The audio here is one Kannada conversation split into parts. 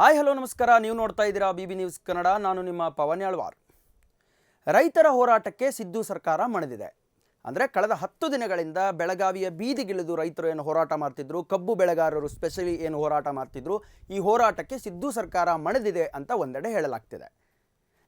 ಹಾಯ್, ಹಲೋ, ನಮಸ್ಕಾರ. ನೀವು ನೋಡ್ತಾ ಇದ್ದೀರಾ ಬಿ ಬಿ ನ್ಯೂಸ್ ಕನ್ನಡ. ನಾನು ನಿಮ್ಮ ಪವನ್ ಯಾಳ್ವಾರ್. ರೈತರ ಹೋರಾಟಕ್ಕೆ ಸಿದ್ದು ಸರ್ಕಾರ ಮಣಿದಿದೆ. ಅಂದರೆ ಕಳೆದ ಹತ್ತು ದಿನಗಳಿಂದ ಬೆಳಗಾವಿಯ ಬೀದಿಗಿಳಿದು ರೈತರು ಏನು ಹೋರಾಟ ಮಾಡ್ತಿದ್ರು, ಕಬ್ಬು ಬೆಳೆಗಾರರು ಸ್ಪೆಷಲಿ ಏನು ಹೋರಾಟ ಮಾಡ್ತಿದ್ರು, ಈ ಹೋರಾಟಕ್ಕೆ ಸಿದ್ದು ಸರ್ಕಾರ ಮಣಿದಿದೆ ಅಂತ ಒಂದೆಡೆ ಹೇಳಲಾಗ್ತಿದೆ.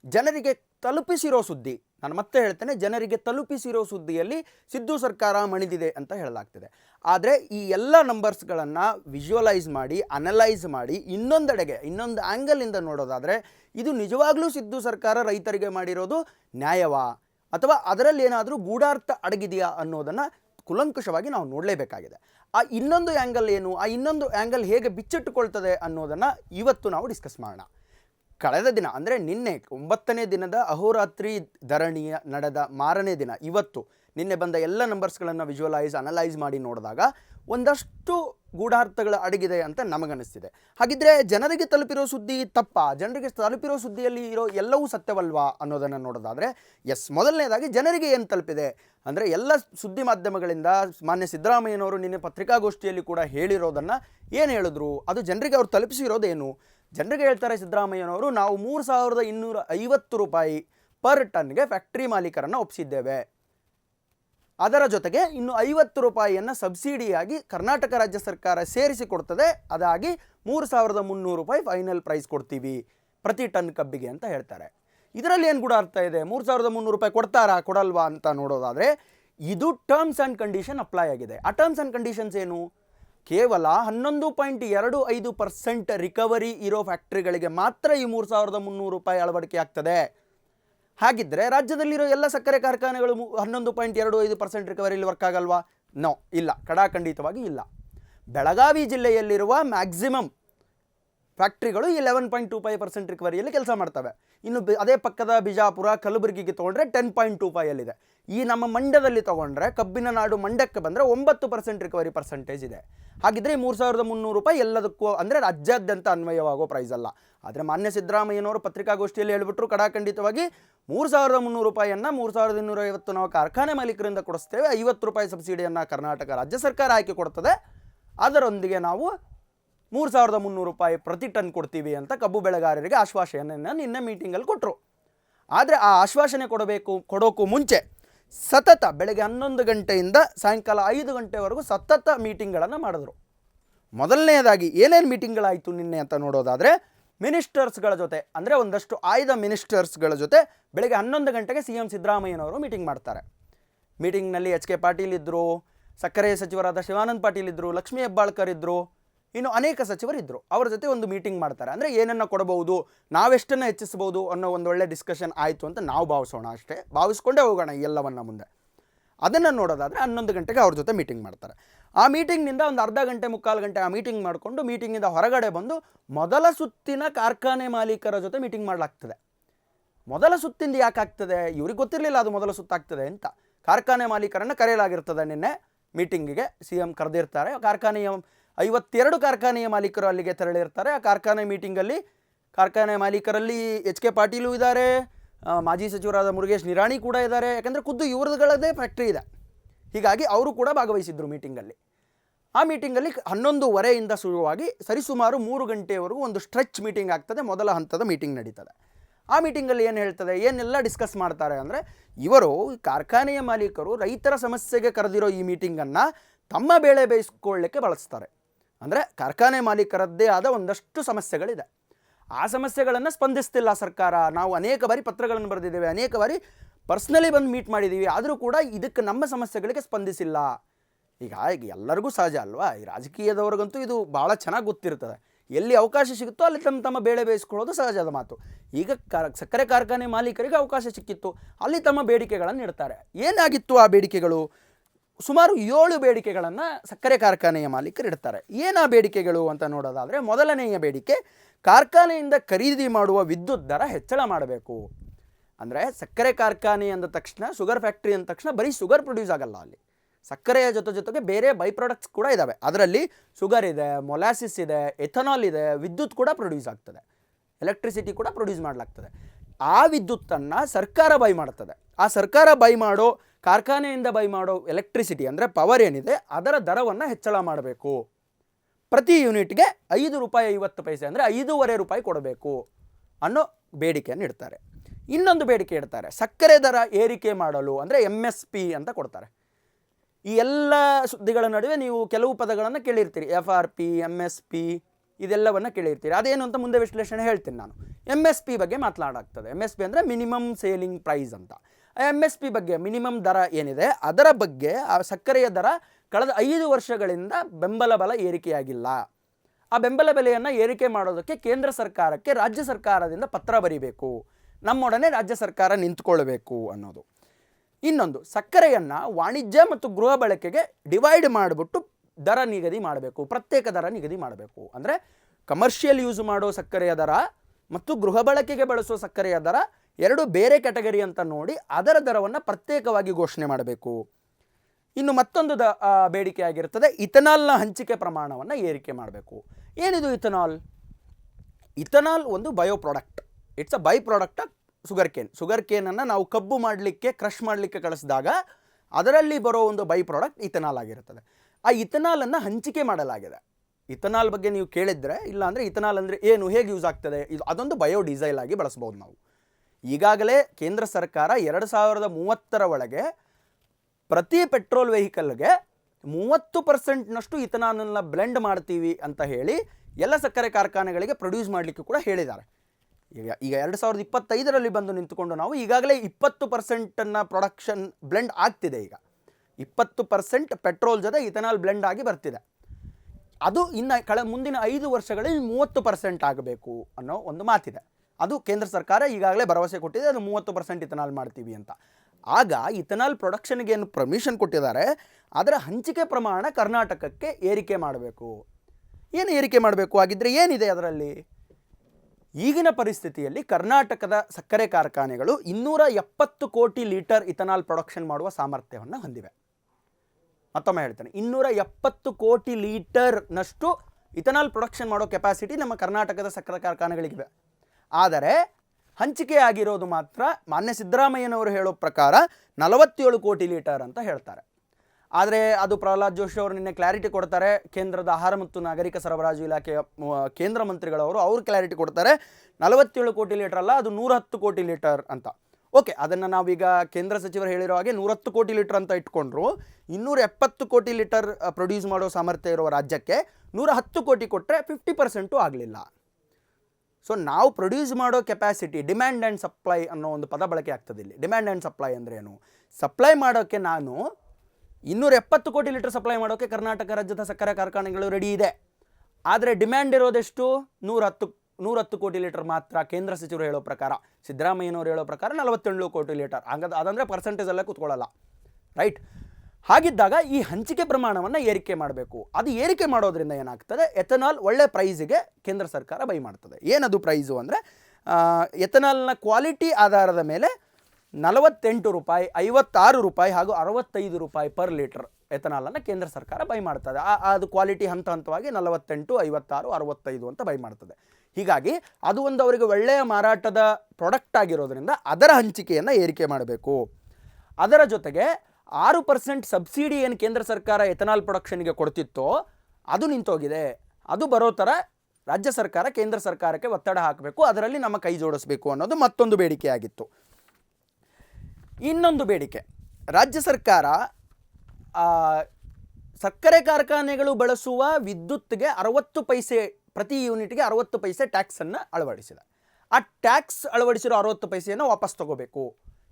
ಜನರಿಗೆ ತಲುಪಿಸಿರೋ ಸುದ್ದಿ ನಾನು ಮತ್ತೆ ಹೇಳ್ತೇನೆ, ಜನರಿಗೆ ತಲುಪಿಸಿರೋ ಸುದ್ದಿಯಲ್ಲಿ ಸಿದ್ದು ಸರ್ಕಾರ ಮಣಿದಿದೆ ಅಂತ ಹೇಳಲಾಗ್ತಿದೆ. ಆದರೆ ಈ ಎಲ್ಲ ನಂಬರ್ಸ್ಗಳನ್ನು ವಿಜುವಲೈಸ್ ಮಾಡಿ ಅನಲೈಸ್ ಮಾಡಿ ಇನ್ನೊಂದೆಡೆಗೆ, ಇನ್ನೊಂದು ಆ್ಯಂಗಲಿಂದ ನೋಡೋದಾದರೆ, ಇದು ನಿಜವಾಗ್ಲೂ ಸಿದ್ದು ಸರ್ಕಾರ ರೈತರಿಗೆ ಮಾಡಿರೋದು ನ್ಯಾಯವಾ? ಅಥವಾ ಅದರಲ್ಲಿ ಏನಾದರೂ ಗೂಢಾರ್ಥ ಅಡಗಿದೆಯಾ ಅನ್ನೋದನ್ನು ಕುಲಂಕುಷವಾಗಿ ನಾವು ನೋಡಲೇಬೇಕಾಗಿದೆ. ಆ ಇನ್ನೊಂದು ಆ್ಯಂಗಲ್ ಏನು? ಆ ಇನ್ನೊಂದು ಆ್ಯಂಗಲ್ ಹೇಗೆ ಬಿಚ್ಚಿಟ್ಟುಕೊಳ್ತದೆ ಅನ್ನೋದನ್ನು ಇವತ್ತು ನಾವು ಡಿಸ್ಕಸ್ ಮಾಡೋಣ. ಕಳೆದ ದಿನ, ಅಂದರೆ ನಿನ್ನೆ ಒಂಬತ್ತನೇ ದಿನದ ಅಹೋರಾತ್ರಿ ಧರಣಿಯ ನಡೆದ ಮಾರನೇ ದಿನ, ಇವತ್ತು ನಿನ್ನೆ ಬಂದ ಎಲ್ಲ ನಂಬರ್ಸ್ಗಳನ್ನು ವಿಜುವಲೈಸ್ ಅನಲೈಸ್ ಮಾಡಿ ನೋಡಿದಾಗ ಒಂದಷ್ಟು ಗೂಢಾರ್ಥಗಳು ಅಡಗಿದೆ ಅಂತ ನಮಗನಿಸ್ತಿದೆ ಹಾಗಿದ್ರೆ ಜನರಿಗೆ ತಲುಪಿರೋ ಸುದ್ದಿ ತಪ್ಪ? ಜನರಿಗೆ ತಲುಪಿರೋ ಸುದ್ದಿಯಲ್ಲಿ ಇರೋ ಎಲ್ಲವೂ ಸತ್ಯವಲ್ವಾ ಅನ್ನೋದನ್ನು ನೋಡೋದಾದರೆ ಎಸ್ ಮೊದಲನೇದಾಗಿ ಜನರಿಗೆ ಏನು ತಲುಪಿದೆ? ಅಂದರೆ ಎಲ್ಲ ಸುದ್ದಿ ಮಾಧ್ಯಮಗಳಿಂದ ಮಾನ್ಯ ಸಿದ್ದರಾಮಯ್ಯನವರು ನಿನ್ನೆ ಪತ್ರಿಕಾಗೋಷ್ಠಿಯಲ್ಲಿ ಕೂಡ ಹೇಳಿರೋದನ್ನು ಏನು ಹೇಳಿದ್ರು? ಅದು ಜನರಿಗೆ ಅವ್ರು ತಲುಪಿಸಿರೋದೇನು? ಜನರಿಗೆ ಹೇಳ್ತಾರೆ ಸಿದ್ದರಾಮಯ್ಯನವರು, ನಾವು ಮೂರು ಸಾವಿರದ ಇನ್ನೂರ ಐವತ್ತು ರೂಪಾಯಿ ಪರ್ ಟನ್ಗೆ ಫ್ಯಾಕ್ಟ್ರಿ ಮಾಲೀಕರನ್ನು ಒಪ್ಪಿಸಿದ್ದೇವೆ ಅದರ ಜೊತೆಗೆ ಇನ್ನು ಐವತ್ತು ರೂಪಾಯಿಯನ್ನು ಸಬ್ಸಿಡಿಯಾಗಿ ಕರ್ನಾಟಕ ರಾಜ್ಯ ಸರ್ಕಾರ ಸೇರಿಸಿ ಕೊಡ್ತದೆ, ಅದಾಗಿ ಮೂರು ಸಾವಿರದ ಮುನ್ನೂರು ರೂಪಾಯಿ ಫೈನಲ್ ಪ್ರೈಸ್ ಕೊಡ್ತೀವಿ ಪ್ರತಿ ಟನ್ ಕಬ್ಬಿಗೆ ಅಂತ ಹೇಳ್ತಾರೆ. ಇದರಲ್ಲಿ ಏನು ಕೂಡ ಅರ್ಥ ಇದೆ? ಮೂರು ಸಾವಿರದ ಮುನ್ನೂರು ರೂಪಾಯಿ ಕೊಡ್ತಾರಾ, ಕೊಡಲ್ವಾ ಅಂತ ನೋಡೋದಾದರೆ, ಇದು ಟರ್ಮ್ಸ್ ಆ್ಯಂಡ್ ಕಂಡೀಷನ್ ಅಪ್ಲೈ ಆಗಿದೆ. ಆ ಟರ್ಮ್ಸ್ ಆ್ಯಂಡ್ ಕಂಡೀಷನ್ಸ್ ಏನು? ಕೇವಲ ಹನ್ನೊಂದು ಪಾಯಿಂಟ್ ಎರಡು ಐದು ಪರ್ಸೆಂಟ್ ರಿಕವರಿ ಇರೋ ಫ್ಯಾಕ್ಟ್ರಿಗಳಿಗೆ ಮಾತ್ರ ಈ ಮೂರು ಸಾವಿರದ ಮುನ್ನೂರು ರೂಪಾಯಿ ಅಳವಡಿಕೆ ಆಗ್ತದೆ. ಹಾಗಿದ್ದರೆ ರಾಜ್ಯದಲ್ಲಿರೋ ಎಲ್ಲ ಸಕ್ಕರೆ ಕಾರ್ಖಾನೆಗಳು ಹನ್ನೊಂದು ಪಾಯಿಂಟ್ ಎರಡು ಐದು ಪರ್ಸೆಂಟ್ ರಿಕವರಿಲಿ ವರ್ಕ್ ಆಗಲ್ವಾ? ನೋ, ಇಲ್ಲ. ಕಡಾಖಂಡಿತವಾಗಿ ಇಲ್ಲ. ಬೆಳಗಾವಿ ಜಿಲ್ಲೆಯಲ್ಲಿರುವ ಮ್ಯಾಕ್ಸಿಮಮ್ ಫ್ಯಾಕ್ಟ್ರಿಗಳು ಈ eleven point two five percent ರಿಕವರಿಯಲ್ಲಿ ಕೆಲಸ ಮಾಡ್ತವೆ. ಇನ್ನು ಅದೇ ಪಕ್ಕದ ಬಿಜಾಪುರ, ಕಲಬುರಗಿಗೆ ತೊಗೊಂಡ್ರೆ ಟೆನ್ ಪಾಯಿಂಟ್ ಟು ಫೈಯಲ್ಲಿದೆ ಈ ನಮ್ಮ ಮಂಡ್ಯದಲ್ಲಿ ತೊಗೊಂಡ್ರೆ ಕಬ್ಬಿನ ನಾಡು ಮಂಡ್ಯಕ್ಕೆ ಬಂದರೆ ಒಂಬತ್ತು ಪರ್ಸೆಂಟ್ ರಿಕವರಿ ಪರ್ಸೆಂಟೇಜ್ ಇದೆ. ಹಾಗಿದ್ರೆ ಮೂರು ಸಾವಿರದ ಮುನ್ನೂರು ರೂಪಾಯಿ ಎಲ್ಲದಕ್ಕೂ ಅಂದರೆ ರಾಜ್ಯಾದ್ಯಂತ ಅನ್ವಯವಾಗೋ ಪ್ರೈಸ್ ಅಲ್ಲ. ಆದರೆ ಮಾನ್ಯ ಸಿದ್ದರಾಮಯ್ಯನವರು ಪತ್ರಿಕಾಗೋಷ್ಠಿಯಲ್ಲಿ ಹೇಳಿಬಿಟ್ರು ಕಡಾಖಂಡಿತವಾಗಿ ಮೂರು ಸಾವಿರದ ಮುನ್ನೂರು ರೂಪಾಯಿಯನ್ನು ಮೂರು ಸಾವಿರದ ಇನ್ನೂರ ಐವತ್ತು ನಾವು ಕಾರ್ಖಾನೆ ಮಾಲೀಕರಿಂದ ಕೊಡಿಸ್ತೇವೆ, ಐವತ್ತು ರೂಪಾಯಿ ಸಬ್ಸಿಡಿಯನ್ನು ಕರ್ನಾಟಕ ರಾಜ್ಯ ಸರ್ಕಾರ ಆಯ್ಕೆ ಕೊಡ್ತದೆ. ಅದರೊಂದಿಗೆ ನಾವು ಮೂರು ಸಾವಿರದ ಮುನ್ನೂರು ರೂಪಾಯಿ ಪ್ರತಿ ಟನ್ ಕೊಡ್ತೀವಿ ಅಂತ ಕಬ್ಬು ಬೆಳೆಗಾರರಿಗೆ ಆಶ್ವಾಸನೆಯನ್ನು ನಿನ್ನೆ ಮೀಟಿಂಗಲ್ಲಿ ಕೊಟ್ಟರು ಆದರೆ ಆ ಆಶ್ವಾಸನೆ ಕೊಡಬೇಕು ಕೊಡೋಕ್ಕೂ ಮುಂಚೆ ಸತತ ಬೆಳಗ್ಗೆ ಹನ್ನೊಂದು ಗಂಟೆಯಿಂದ ಸಾಯಂಕಾಲ ಐದು ಗಂಟೆವರೆಗೂ ಸತತ ಮೀಟಿಂಗ್ಗಳನ್ನು ಮಾಡಿದ್ರು. ಮೊದಲನೆಯದಾಗಿ ಏನೇನು ಮೀಟಿಂಗ್ಗಳಾಯಿತು ನಿನ್ನೆ ಅಂತ ನೋಡೋದಾದರೆ ಮಿನಿಸ್ಟರ್ಸ್ಗಳ ಜೊತೆ, ಅಂದರೆ ಒಂದಷ್ಟು ಆಯ್ದ ಮಿನಿಸ್ಟರ್ಸ್ಗಳ ಜೊತೆ ಬೆಳಗ್ಗೆ ಹನ್ನೊಂದು ಗಂಟೆಗೆ ಸಿ ಎಂ ಸಿದ್ದರಾಮಯ್ಯನವರು ಮೀಟಿಂಗ್ ಮಾಡ್ತಾರೆ. ಮೀಟಿಂಗ್ನಲ್ಲಿ ಎಚ್ ಕೆ ಪಾಟೀಲ್ ಇದ್ದರು ಸಕ್ಕರೆ ಸಚಿವರಾದ ಶಿವಾನಂದ್ ಪಾಟೀಲ್ ಇದ್ದರು ಲಕ್ಷ್ಮೀ ಹೆಬ್ಬಾಳ್ಕರ್ ಇದ್ದರು ಇನ್ನು ಅನೇಕ ಸಚಿವರಿದ್ದರು ಅವರ ಜೊತೆ ಒಂದು ಮೀಟಿಂಗ್ ಮಾಡ್ತಾರೆ. ಅಂದರೆ ಏನನ್ನು ಕೊಡಬಹುದು, ನಾವೆಷ್ಟನ್ನು ಹೆಚ್ಚಿಸಬಹುದು ಅನ್ನೋ ಒಂದು ಒಳ್ಳೆ ಡಿಸ್ಕಷನ್ ಆಯಿತು ಅಂತ ನಾವು ಭಾವಿಸೋಣ ಅಷ್ಟೇ. ಭಾವಿಸ್ಕೊಂಡೇ ಹೋಗೋಣ ಎಲ್ಲವನ್ನು ಮುಂದೆ. ಅದನ್ನು ನೋಡೋದಾದರೆ ಹನ್ನೊಂದು ಗಂಟೆಗೆ ಅವ್ರ ಜೊತೆ ಮೀಟಿಂಗ್ ಮಾಡ್ತಾರೆ. ಆ ಮೀಟಿಂಗ್ನಿಂದ ಒಂದು ಅರ್ಧ ಗಂಟೆ, ಮುಕ್ಕಾಲು ಗಂಟೆ ಆ ಮೀಟಿಂಗ್ ಮಾಡಿಕೊಂಡು ಮೀಟಿಂಗಿಂದ ಹೊರಗಡೆ ಬಂದು ಮೊದಲ ಸುತ್ತಿನ ಕಾರ್ಖಾನೆ ಮಾಲೀಕರ ಜೊತೆ ಮೀಟಿಂಗ್ ಮಾಡಲಾಗ್ತದೆ. ಮೊದಲ ಸುತ್ತಿಂದ ಯಾಕೆ ಆಗ್ತದೆ? ಇವ್ರಿಗೆ ಗೊತ್ತಿರಲಿಲ್ಲ ಅದು ಮೊದಲ ಸುತ್ತಾಗ್ತದೆ ಅಂತ. ಕಾರ್ಖಾನೆ ಮಾಲೀಕರನ್ನು ಕರೆಯಲಾಗಿರ್ತದೆ ನಿನ್ನೆ ಮೀಟಿಂಗಿಗೆ ಸಿ ಎಂ ಕರೆದಿರ್ತಾರೆ. ಕಾರ್ಖಾನೆಯ ಐವತ್ತೆರಡು ಕಾರ್ಖಾನೆಯ ಮಾಲೀಕರು ಅಲ್ಲಿಗೆ ತೆರಳಿರ್ತಾರೆ. ಆ ಕಾರ್ಖಾನೆ ಮೀಟಿಂಗಲ್ಲಿ ಕಾರ್ಖಾನೆ ಮಾಲೀಕರಲ್ಲಿ ಎಚ್ ಕೆ ಪಾಟೀಲು ಇದ್ದಾರೆ. ಮಾಜಿ ಸಚಿವರಾದ ಮುರುಗೇಶ್ ನಿರಾಣಿ ಕೂಡ ಇದ್ದಾರೆ. ಯಾಕಂದರೆ ಖುದ್ದು ಇವ್ರದ್ದುಗಳದೇ ಫ್ಯಾಕ್ಟ್ರಿ ಇದೆ. ಹೀಗಾಗಿ ಅವರು ಕೂಡ ಭಾಗವಹಿಸಿದ್ದರು ಮೀಟಿಂಗಲ್ಲಿ. ಆ ಮೀಟಿಂಗಲ್ಲಿ ಹನ್ನೊಂದುವರೆಯಿಂದ ಶುರುವಾಗಿ ಸರಿಸುಮಾರು ಮೂರು ಗಂಟೆಯವರೆಗೂ ಒಂದು ಸ್ಟ್ರೆಚ್ ಮೀಟಿಂಗ್ ಆಗ್ತದೆ. ಮೊದಲ ಹಂತದ ಮೀಟಿಂಗ್ ನಡೀತದೆ. ಆ ಮೀಟಿಂಗಲ್ಲಿ ಏನು ಹೇಳ್ತದೆ? ಏನೆಲ್ಲ ಡಿಸ್ಕಸ್ ಮಾಡ್ತಾರೆ ಅಂದರೆ ಇವರು ಕಾರ್ಖಾನೆಯ ಮಾಲೀಕರು ರೈತರ ಸಮಸ್ಯೆಗೆ ಕರೆದಿರೋ ಈ ಮೀಟಿಂಗನ್ನು ತಮ್ಮ ಬೇಳೆ ಬೇಯಿಸ್ಕೊಳ್ಳಿಕ್ಕೆ ಬಳಸ್ತಾರೆ. ಅಂದರೆ ಕಾರ್ಖಾನೆ ಮಾಲೀಕರದ್ದೇ ಆದ ಒಂದಷ್ಟು ಸಮಸ್ಯೆಗಳಿದೆ. ಆ ಸಮಸ್ಯೆಗಳನ್ನು ಸ್ಪಂದಿಸ್ತಿಲ್ಲ ಸರ್ಕಾರ. ನಾವು ಅನೇಕ ಬಾರಿ ಪತ್ರಗಳನ್ನು ಬರೆದಿದ್ದೇವೆ, ಅನೇಕ ಬಾರಿ ಪರ್ಸ್ನಲಿ ಬಂದು ಮೀಟ್ ಮಾಡಿದ್ದೀವಿ. ಆದರೂ ಕೂಡ ಇದಕ್ಕೆ ನಮ್ಮ ಸಮಸ್ಯೆಗಳಿಗೆ ಸ್ಪಂದಿಸಿಲ್ಲ. ಈಗ ಈಗ ಎಲ್ಲರಿಗೂ ಸಹಜ ಅಲ್ವಾ? ಈ ರಾಜಕೀಯದವ್ರಿಗಂತೂ ಇದು ಭಾಳ ಚೆನ್ನಾಗಿ ಗೊತ್ತಿರ್ತದೆ. ಎಲ್ಲಿ ಅವಕಾಶ ಸಿಗುತ್ತೋ ಅಲ್ಲಿ ತಮ್ಮ ತಮ್ಮ ಬೇಳೆ ಬೇಯಿಸ್ಕೊಳ್ಳೋದು ಸಹಜದ ಮಾತು. ಈಗ ಕಾರ, ಸಕ್ಕರೆ ಕಾರ್ಖಾನೆ ಮಾಲೀಕರಿಗೆ ಅವಕಾಶ ಸಿಕ್ಕಿತ್ತು. ಅಲ್ಲಿ ತಮ್ಮ ಬೇಡಿಕೆಗಳನ್ನು ಇಡ್ತಾರೆ ಏನಾಗಿತ್ತು ಆ ಬೇಡಿಕೆಗಳು? ಸುಮಾರು ಏಳು ಬೇಡಿಕೆಗಳನ್ನು ಸಕ್ಕರೆ ಕಾರ್ಖಾನೆಯ ಮಾಲೀಕರು ಇಡ್ತಾರೆ. ಏನಾ ಬೇಡಿಕೆಗಳು ಅಂತ ನೋಡೋದಾದರೆ, ಮೊದಲನೆಯ ಬೇಡಿಕೆ, ಕಾರ್ಖಾನೆಯಿಂದ ಖರೀದಿ ಮಾಡುವ ವಿದ್ಯುತ್ ದರ ಹೆಚ್ಚಳ ಮಾಡಬೇಕು. ಅಂದರೆ ಸಕ್ಕರೆ ಕಾರ್ಖಾನೆ ಅಂದ ತಕ್ಷಣ ಶುಗರ್ ಫ್ಯಾಕ್ಟ್ರಿ ಅಂದ ತಕ್ಷಣ ಬರೀ ಶುಗರ್ ಪ್ರೊಡ್ಯೂಸ್ ಆಗಲ್ಲ ಅಲ್ಲಿ. ಸಕ್ಕರೆಯ ಜೊತೆ ಜೊತೆಗೆ ಬೇರೆ ಬೈ ಪ್ರಾಡಕ್ಟ್ಸ್ ಕೂಡ ಇದ್ದಾವೆ ಅದರಲ್ಲಿ ಶುಗರ್ ಇದೆ ಮೊಲಾಸಿಸ್ ಇದೆ ಎಥನಾಲ್ ಇದೆ, ವಿದ್ಯುತ್ ಕೂಡ ಪ್ರೊಡ್ಯೂಸ್ ಆಗ್ತದೆ. ಎಲೆಕ್ಟ್ರಿಸಿಟಿ ಕೂಡ ಪ್ರೊಡ್ಯೂಸ್ ಮಾಡಲಾಗ್ತದೆ. ಆ ವಿದ್ಯುತ್ತನ್ನು ಸರ್ಕಾರ ಬೈ ಮಾಡ್ತದೆ. ಆ ಸರ್ಕಾರ ಬೈ ಮಾಡೋ ಕಾರ್ಖಾನೆಯಿಂದ ಬೈ ಮಾಡೋ ಎಲೆಕ್ಟ್ರಿಸಿಟಿ ಅಂದರೆ ಪವರ್ ಏನಿದೆ, ಅದರ ದರವನ್ನು ಹೆಚ್ಚಳ ಮಾಡಬೇಕು. ಪ್ರತಿ ಯೂನಿಟ್ಗೆ ಐದು ರೂಪಾಯಿ ಐವತ್ತು ಪೈಸೆ ಅಂದರೆ ಐದೂವರೆ ರೂಪಾಯಿ ಕೊಡಬೇಕು ಅನ್ನೋ ಬೇಡಿಕೆಯನ್ನು ಇಡ್ತಾರೆ. ಇನ್ನೊಂದು ಬೇಡಿಕೆ ಇಡ್ತಾರೆ, ಸಕ್ಕರೆ ದರ ಏರಿಕೆ ಮಾಡಲು ಅಂದರೆ ಎಂ ಎಸ್ ಪಿ ಅಂತ ಕೊಡ್ತಾರೆ. ಈ ಎಲ್ಲ ಸುದ್ದಿಗಳ ನಡುವೆ ನೀವು ಕೆಲವು ಪದಗಳನ್ನು ಕೇಳಿರ್ತೀರಿ F R P M S P ಇದೆಲ್ಲವನ್ನು ಕೇಳಿರ್ತೀರಿ. ಅದೇನು ಅಂತ ಮುಂದೆ ವಿಶ್ಲೇಷಣೆ ಹೇಳ್ತೀನಿ ನಾನು. ಎಂ ಎಸ್ ಪಿ ಬಗ್ಗೆ ಮಾತನಾಡಾಗ್ತದೆ ಎಂ ಎಸ್ ಪಿ ಅಂದರೆ ಮಿನಿಮಮ್ ಸೇಲಿಂಗ್ ಪ್ರೈಸ್ ಅಂತ. ಎಂ ಎಸ್ ಪಿ ಬಗ್ಗೆ ಮಿನಿಮಮ್ ದರ ಏನಿದೆ, ಅದರ ಬಗ್ಗೆ ಆ ಸಕ್ಕರೆಯ ದರ ಕಳೆದ ಐದು ವರ್ಷಗಳಿಂದ ಬೆಂಬಲ ಬಲ ಏರಿಕೆಯಾಗಿಲ್ಲ. ಆ ಬೆಂಬಲ ಬೆಲೆಯನ್ನು ಏರಿಕೆ ಮಾಡೋದಕ್ಕೆ ಕೇಂದ್ರ ಸರ್ಕಾರಕ್ಕೆ ರಾಜ್ಯ ಸರ್ಕಾರದಿಂದ ಪತ್ರ ಬರೀಬೇಕು. ನಮ್ಮೊಡನೆ ರಾಜ್ಯ ಸರ್ಕಾರ ನಿಂತ್ಕೊಳ್ಬೇಕು ಅನ್ನೋದು. ಇನ್ನೊಂದು, ಸಕ್ಕರೆಯನ್ನು ವಾಣಿಜ್ಯ ಮತ್ತು ಗೃಹ ಬಳಕೆಗೆ ಡಿವೈಡ್ ಮಾಡಿಬಿಟ್ಟು ದರ ನಿಗದಿ ಮಾಡಬೇಕು, ಪ್ರತ್ಯೇಕ ದರ ನಿಗದಿ ಮಾಡಬೇಕು. ಅಂದರೆ ಕಮರ್ಷಿಯಲ್ ಯೂಸ್ ಮಾಡೋ ಸಕ್ಕರೆಯ ದರ ಮತ್ತು ಗೃಹ ಬಳಕೆಗೆ ಬಳಸೋ ಸಕ್ಕರೆಯ ದರ ಎರಡು ಬೇರೆ ಕ್ಯಾಟಗರಿ ಅಂತ ನೋಡಿ ಅದರ ದರವನ್ನು ಪ್ರತ್ಯೇಕವಾಗಿ ಘೋಷಣೆ ಮಾಡಬೇಕು. ಇನ್ನು ಮತ್ತೊಂದು ದ ಬೇಡಿಕೆ ಆಗಿರ್ತದೆ, ಇಥನಾಲ್ನ ಹಂಚಿಕೆ ಪ್ರಮಾಣವನ್ನು ಏರಿಕೆ ಮಾಡಬೇಕು. ಏನಿದು ಇಥನಾಲ್? ಇಥನಾಲ್ ಒಂದು bio product it's a by product of sugar cane sugar ಕೇನನ್ನು ನಾವು ಕಬ್ಬು ಮಾಡಲಿಕ್ಕೆ ಕ್ರಷ್ ಮಾಡಲಿಕ್ಕೆ ಕಳಿಸಿದಾಗ ಅದರಲ್ಲಿ ಬರೋ ಒಂದು ಬೈ ಪ್ರಾಡಕ್ಟ್ ಇಥನಾಲ್ ಆಗಿರುತ್ತದೆ. ಆ ಇಥನಾಲನ್ನು ಹಂಚಿಕೆ ಮಾಡಲಾಗಿದೆ. ಇಥನಾಲ್ ಬಗ್ಗೆ ನೀವು ಕೇಳಿದ್ರೆ, ಇಲ್ಲಾಂದರೆ ಇಥನಾಲ್ ಅಂದರೆ ಏನು, ಹೇಗೆ ಯೂಸ್ ಆಗ್ತದೆ, ಇದು ಅದೊಂದು ಬಯೋ ಡೀಸೈಲ್ ಆಗಿ ಬಳಸ್ಬೋದು ನಾವು. ಈಗಾಗಲೇ ಕೇಂದ್ರ ಸರ್ಕಾರ ಎರಡು ಸಾವಿರದ ಮೂವತ್ತರ ಒಳಗೆ ಪ್ರತಿ ಪೆಟ್ರೋಲ್ ವೆಹಿಕಲ್ಗೆ ಮೂವತ್ತು ಪರ್ಸೆಂಟ್ನಷ್ಟು ಇಥನಾಲನ್ನ ಬ್ಲೆಂಡ್ ಮಾಡ್ತೀವಿ ಅಂತ ಹೇಳಿ ಎಲ್ಲ ಸಕ್ಕರೆ ಕಾರ್ಖಾನೆಗಳಿಗೆ ಪ್ರೊಡ್ಯೂಸ್ ಮಾಡಲಿಕ್ಕೆ ಕೂಡ ಹೇಳಿದ್ದಾರೆ. ಈಗ ಈಗ ಎರಡು ಸಾವಿರದ ಇಪ್ಪತ್ತೈದರಲ್ಲಿ ಬಂದು ನಿಂತುಕೊಂಡು ನಾವು ಈಗಾಗಲೇ ಇಪ್ಪತ್ತು ಪರ್ಸೆಂಟನ್ನು ಪ್ರೊಡಕ್ಷನ್ ಬ್ಲೆಂಡ್ ಆಗ್ತಿದೆ ಈಗ. ಇಪ್ಪತ್ತು ಪರ್ಸೆಂಟ್ ಪೆಟ್ರೋಲ್ ಜೊತೆ ಇಥನಾಲ್ ಬ್ಲೆಂಡ್ ಆಗಿ ಬರ್ತಿದೆ. ಅದು ಇನ್ನು ಕಳೆ ಮುಂದಿನ ಐದು ವರ್ಷಗಳಲ್ಲಿ ಮೂವತ್ತು ಪರ್ಸೆಂಟ್ ಆಗಬೇಕು ಅನ್ನೋ ಒಂದು ಮಾತಿದೆ. ಅದು ಕೇಂದ್ರ ಸರ್ಕಾರ ಈಗಾಗಲೇ ಭರವಸೆ ಕೊಟ್ಟಿದೆ, ಅದು ಮೂವತ್ತು ಪರ್ಸೆಂಟ್ ಇಥನಾಲ್ ಮಾಡ್ತೀವಿ ಅಂತ. ಆಗ ಇಥನಾಲ್ ಪ್ರೊಡಕ್ಷನ್ಗೆ ಏನು ಪರ್ಮಿಷನ್ ಕೊಟ್ಟಿದ್ದಾರೆ, ಅದರ ಹಂಚಿಕೆ ಪ್ರಮಾಣ ಕರ್ನಾಟಕಕ್ಕೆ ಏರಿಕೆ ಮಾಡಬೇಕು. ಏನು ಏರಿಕೆ ಮಾಡಬೇಕು? ಆಗಿದ್ದರೆ ಏನಿದೆ ಅದರಲ್ಲಿ? ಈಗಿನ ಪರಿಸ್ಥಿತಿಯಲ್ಲಿ ಕರ್ನಾಟಕದ ಸಕ್ಕರೆ ಕಾರ್ಖಾನೆಗಳು ಇನ್ನೂರ ಎಪ್ಪತ್ತು ಕೋಟಿ ಲೀಟರ್ ಇಥನಾಲ್ ಪ್ರೊಡಕ್ಷನ್ ಮಾಡುವ ಸಾಮರ್ಥ್ಯವನ್ನು ಹೊಂದಿವೆ. ಮತ್ತೊಮ್ಮೆ ಹೇಳ್ತೇನೆ ಇನ್ನೂರ ಎಪ್ಪತ್ತು ಕೋಟಿ ಲೀಟರ್ನಷ್ಟು ಇಥನಾಲ್ ಪ್ರೊಡಕ್ಷನ್ ಮಾಡೋ ಕೆಪಾಸಿಟಿ ನಮ್ಮ ಕರ್ನಾಟಕದ ಸಕ್ಕರೆ ಕಾರ್ಖಾನೆಗಳಿಗಿವೆ. ಆದರೆ ಹಂಚಿಕೆ ಆಗಿರೋದು ಮಾತ್ರ ಮಾನ್ಯ ಸಿದ್ದರಾಮಯ್ಯನವರು ಹೇಳೋ ಪ್ರಕಾರ ನಲವತ್ತೇಳು ಕೋಟಿ ಲೀಟರ್ ಅಂತ ಹೇಳ್ತಾರೆ. ಆದರೆ ಅದು ಪ್ರಹ್ಲಾದ್ ಜೋಶಿ ಅವರು ನಿನ್ನೆ ಕ್ಲಾರಿಟಿ ಕೊಡ್ತಾರೆ. ಕೇಂದ್ರದ ಆಹಾರ ಮತ್ತು ನಾಗರಿಕ ಸರಬರಾಜು ಇಲಾಖೆಯ ಕೇಂದ್ರ ಮಂತ್ರಿಗಳವರು ಅವರು ಕ್ಲಾರಿಟಿ ಕೊಡ್ತಾರೆ. ನಲವತ್ತೇಳು ಕೋಟಿ ಲೀಟರ್ ಅಲ್ಲ, ಅದು ನೂರ ಹತ್ತು ಕೋಟಿ ಲೀಟರ್ ಅಂತ. ಓಕೆ, ಅದನ್ನು ನಾವೀಗ ಕೇಂದ್ರ ಸಚಿವರು ಹೇಳಿರೋ ಹಾಗೆ ನೂರತ್ತು ಕೋಟಿ ಲೀಟರ್ ಅಂತ ಇಟ್ಕೊಂಡ್ರು. ಇನ್ನೂರ ಎಪ್ಪತ್ತು ಕೋಟಿ ಲೀಟರ್ ಪ್ರೊಡ್ಯೂಸ್ ಮಾಡೋ ಸಾಮರ್ಥ್ಯ ಇರುವ ರಾಜ್ಯಕ್ಕೆ ನೂರ ಹತ್ತು ಕೋಟಿ ಕೊಟ್ಟರೆ ಫಿಫ್ಟಿ ಪರ್ಸೆಂಟು ಆಗಲಿಲ್ಲ. ಸೊ ನಾವು ಪ್ರೊಡ್ಯೂಸ್ ಮಾಡೋ ಕೆಪಾಸಿಟಿ ಡಿಮ್ಯಾಂಡ್ ಆ್ಯಂಡ್ ಸಪ್ಲೈ ಅನ್ನೋ ಒಂದು ಪದ ಬಳಕೆ ಆಗ್ತದೆ ಇಲ್ಲಿ. ಡಿಮ್ಯಾಂಡ್ ಆ್ಯಂಡ್ ಸಪ್ಲೈ ಅಂದರೆ ಏನು? ಸಪ್ಲೈ ಮಾಡೋಕ್ಕೆ ನಾನು ಇನ್ನೂರ ಎಪ್ಪತ್ತು ಕೋಟಿ ಲೀಟರ್ ಸಪ್ಲೈ ಮಾಡೋಕ್ಕೆ ಕರ್ನಾಟಕ ರಾಜ್ಯದ ಸಕ್ಕರೆ ಕಾರ್ಖಾನೆಗಳು ರೆಡಿ ಇದೆ. ಆದರೆ ಡಿಮ್ಯಾಂಡ್ ಇರೋದೆಷ್ಟು? ನೂರ ಹತ್ತು ನೂರ ಹತ್ತು ಕೋಟಿ ಲೀಟರ್ ಮಾತ್ರ ಕೇಂದ್ರ ಸಚಿವರು ಹೇಳೋ ಪ್ರಕಾರ. ಸಿದ್ದರಾಮಯ್ಯನವರು ಹೇಳೋ ಪ್ರಕಾರ ನಲವತ್ತೆಂಟು ಕೋಟಿ ಲೀಟರ್ ಹಂಗದ ಅದಂದರೆ ಪರ್ಸೆಂಟೇಜ್ ಎಲ್ಲ ಕೂತ್ಕೊಳ್ಳಲ್ಲ. ರೈಟ್ ಹಾಗಿದ್ದಾಗ ಈ ಹಂಚಿಕೆ ಪ್ರಮಾಣವನ್ನು ಏರಿಕೆ ಮಾಡಬೇಕು. ಅದು ಏರಿಕೆ ಮಾಡೋದ್ರಿಂದ ಏನಾಗ್ತದೆ? ಎಥನಾಲ್ ಒಳ್ಳೆ ಪ್ರೈಸಿಗೆ ಕೇಂದ್ರ ಸರ್ಕಾರ ಬೈ ಮಾಡ್ತದೆ. ಏನದು ಪ್ರೈಸು ಅಂದರೆ ಎಥನಾಲ್ನ ಕ್ವಾಲಿಟಿ ಆಧಾರದ ಮೇಲೆ ನಲವತ್ತೆಂಟು ರೂಪಾಯಿ, ಐವತ್ತಾರು ರೂಪಾಯಿ ಹಾಗೂ ಅರವತ್ತೈದು ರೂಪಾಯಿ ಪರ್ ಲೀಟರ್ ಎಥನಾಲನ್ನು ಕೇಂದ್ರ ಸರ್ಕಾರ ಬೈ ಮಾಡ್ತದೆ. ಆ- ಅದು ಕ್ವಾಲಿಟಿ ಹಂತ ಹಂತವಾಗಿ ನಲವತ್ತೆಂಟು, ಐವತ್ತಾರು, ಅರವತ್ತೈದು ಅಂತ ಬೈ ಮಾಡ್ತದೆ. ಹೀಗಾಗಿ ಅದು ಒಂದು ಅವರಿಗೆ ಒಳ್ಳೆಯ ಮಾರಾಟದ ಪ್ರಾಡಕ್ಟ್ ಆಗಿರೋದ್ರಿಂದ ಅದರ ಹಂಚಿಕೆಯನ್ನು ಏರಿಕೆ ಮಾಡಬೇಕು. ಅದರ ಜೊತೆಗೆ ಆರು ಪರ್ಸೆಂಟ್ ಸಬ್ಸಿಡಿ ಏನು ಕೇಂದ್ರ ಸರ್ಕಾರ ಎಥನಾಲ್ ಪ್ರೊಡಕ್ಷನ್ಗೆ ಕೊಡ್ತಿತ್ತೋ ಅದು ನಿಂತೋಗಿದೆ. ಅದು ಬರೋ ಥರ ರಾಜ್ಯ ಸರ್ಕಾರ ಕೇಂದ್ರ ಸರ್ಕಾರಕ್ಕೆ ಒತ್ತಡ ಹಾಕಬೇಕು, ಅದರಲ್ಲಿ ನಮ್ಮ ಕೈ ಜೋಡಿಸಬೇಕು ಅನ್ನೋದು ಮತ್ತೊಂದು ಬೇಡಿಕೆಯಾಗಿತ್ತು ಇನ್ನೊಂದು ಬೇಡಿಕೆ, ರಾಜ್ಯ ಸರ್ಕಾರ ಸಕ್ಕರೆ ಕಾರ್ಖಾನೆಗಳು ಬಳಸುವ ವಿದ್ಯುತ್ಗೆ ಅರವತ್ತು ಪೈಸೆ, ಪ್ರತಿ ಯೂನಿಟ್ಗೆ ಅರವತ್ತು ಪೈಸೆ ಟ್ಯಾಕ್ಸನ್ನು ಅಳವಡಿಸಿದೆ. ಆ ಟ್ಯಾಕ್ಸ್ ಅಳವಡಿಸಿರೋ ಅರವತ್ತು ಪೈಸೆಯನ್ನು ವಾಪಸ್ ತಗೋಬೇಕು.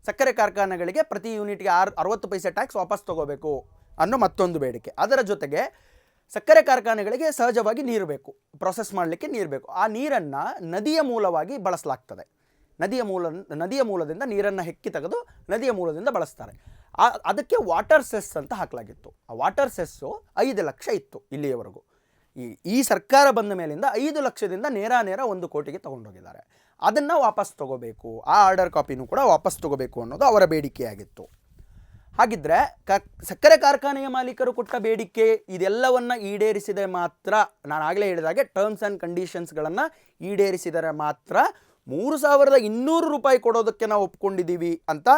ಸಕ್ಕರೆ ಕಾರ್ಖಾನೆಗಳಿಗೆ ಪ್ರತಿ ಯೂನಿಟ್ಗೆ ಆರು, ಅರವತ್ತು ಪೈಸೆ ಟ್ಯಾಕ್ಸ್ ವಾಪಸ್ ತಗೋಬೇಕು ಅನ್ನೋ ಮತ್ತೊಂದು ಬೇಡಿಕೆ. ಅದರ ಜೊತೆಗೆ ಸಕ್ಕರೆ ಕಾರ್ಖಾನೆಗಳಿಗೆ ಸಹಜವಾಗಿ ನೀರು ಬೇಕು ಪ್ರೊಸೆಸ್ ಮಾಡಲಿಕ್ಕೆ ನೀರು ಬೇಕು. ಆ ನೀರನ್ನು ನದಿಯ ಮೂಲವಾಗಿ ಬಳಸಲಾಗ್ತದೆ. ನದಿಯ ಮೂಲ, ನದಿಯ ಮೂಲದಿಂದ ನೀರನ್ನು ಹೆಕ್ಕಿ ತೆಗೆದು ನದಿಯ ಮೂಲದಿಂದ ಬಳಸ್ತಾರೆ. ಆ, ಅದಕ್ಕೆ ವಾಟರ್ ಸೆಸ್ ಅಂತ ಹಾಕಲಾಗಿತ್ತು. ಆ ವಾಟರ್ ಸೆಸ್ಸು ಐದು ಲಕ್ಷ ಇತ್ತು ಇಲ್ಲಿಯವರೆಗೂ. ಈ ಈ ಸರ್ಕಾರ ಬಂದ ಮೇಲಿಂದ ಐದು ಲಕ್ಷದಿಂದ ನೇರ ನೇರ ಒಂದು ಕೋಟಿಗೆ ತೊಗೊಂಡೋಗಿದ್ದಾರೆ. ಅದನ್ನು ವಾಪಸ್ ತಗೋಬೇಕು. ಆ ಆರ್ಡರ್ ಕಾಪಿನೂ ಕೂಡ ವಾಪಸ್ ತಗೋಬೇಕು ಅನ್ನೋದು ಅವರ ಬೇಡಿಕೆಯಾಗಿತ್ತು. ಹಾಗಿದ್ರೆ ಕ, ಸಕ್ಕರೆ ಕಾರ್ಖಾನೆಯ ಮಾಲೀಕರು ಕೊಟ್ಟ ಬೇಡಿಕೆ ಇದೆಲ್ಲವನ್ನು ಈಡೇರಿಸಿದರೆ ಮಾತ್ರ, ನಾನು ಆಗಲೇ ಹೇಳಿದಾಗೆ ಟರ್ಮ್ಸ್ ಆ್ಯಂಡ್ ಕಂಡೀಷನ್ಸ್ಗಳನ್ನು ಈಡೇರಿಸಿದರೆ ಮಾತ್ರ ಮೂರು ಸಾವಿರದ ಇನ್ನೂರು ರೂಪಾಯಿ ಕೊಡೋದಕ್ಕೆ ನಾವು ಒಪ್ಕೊಂಡಿದ್ದೀವಿ ಅಂತ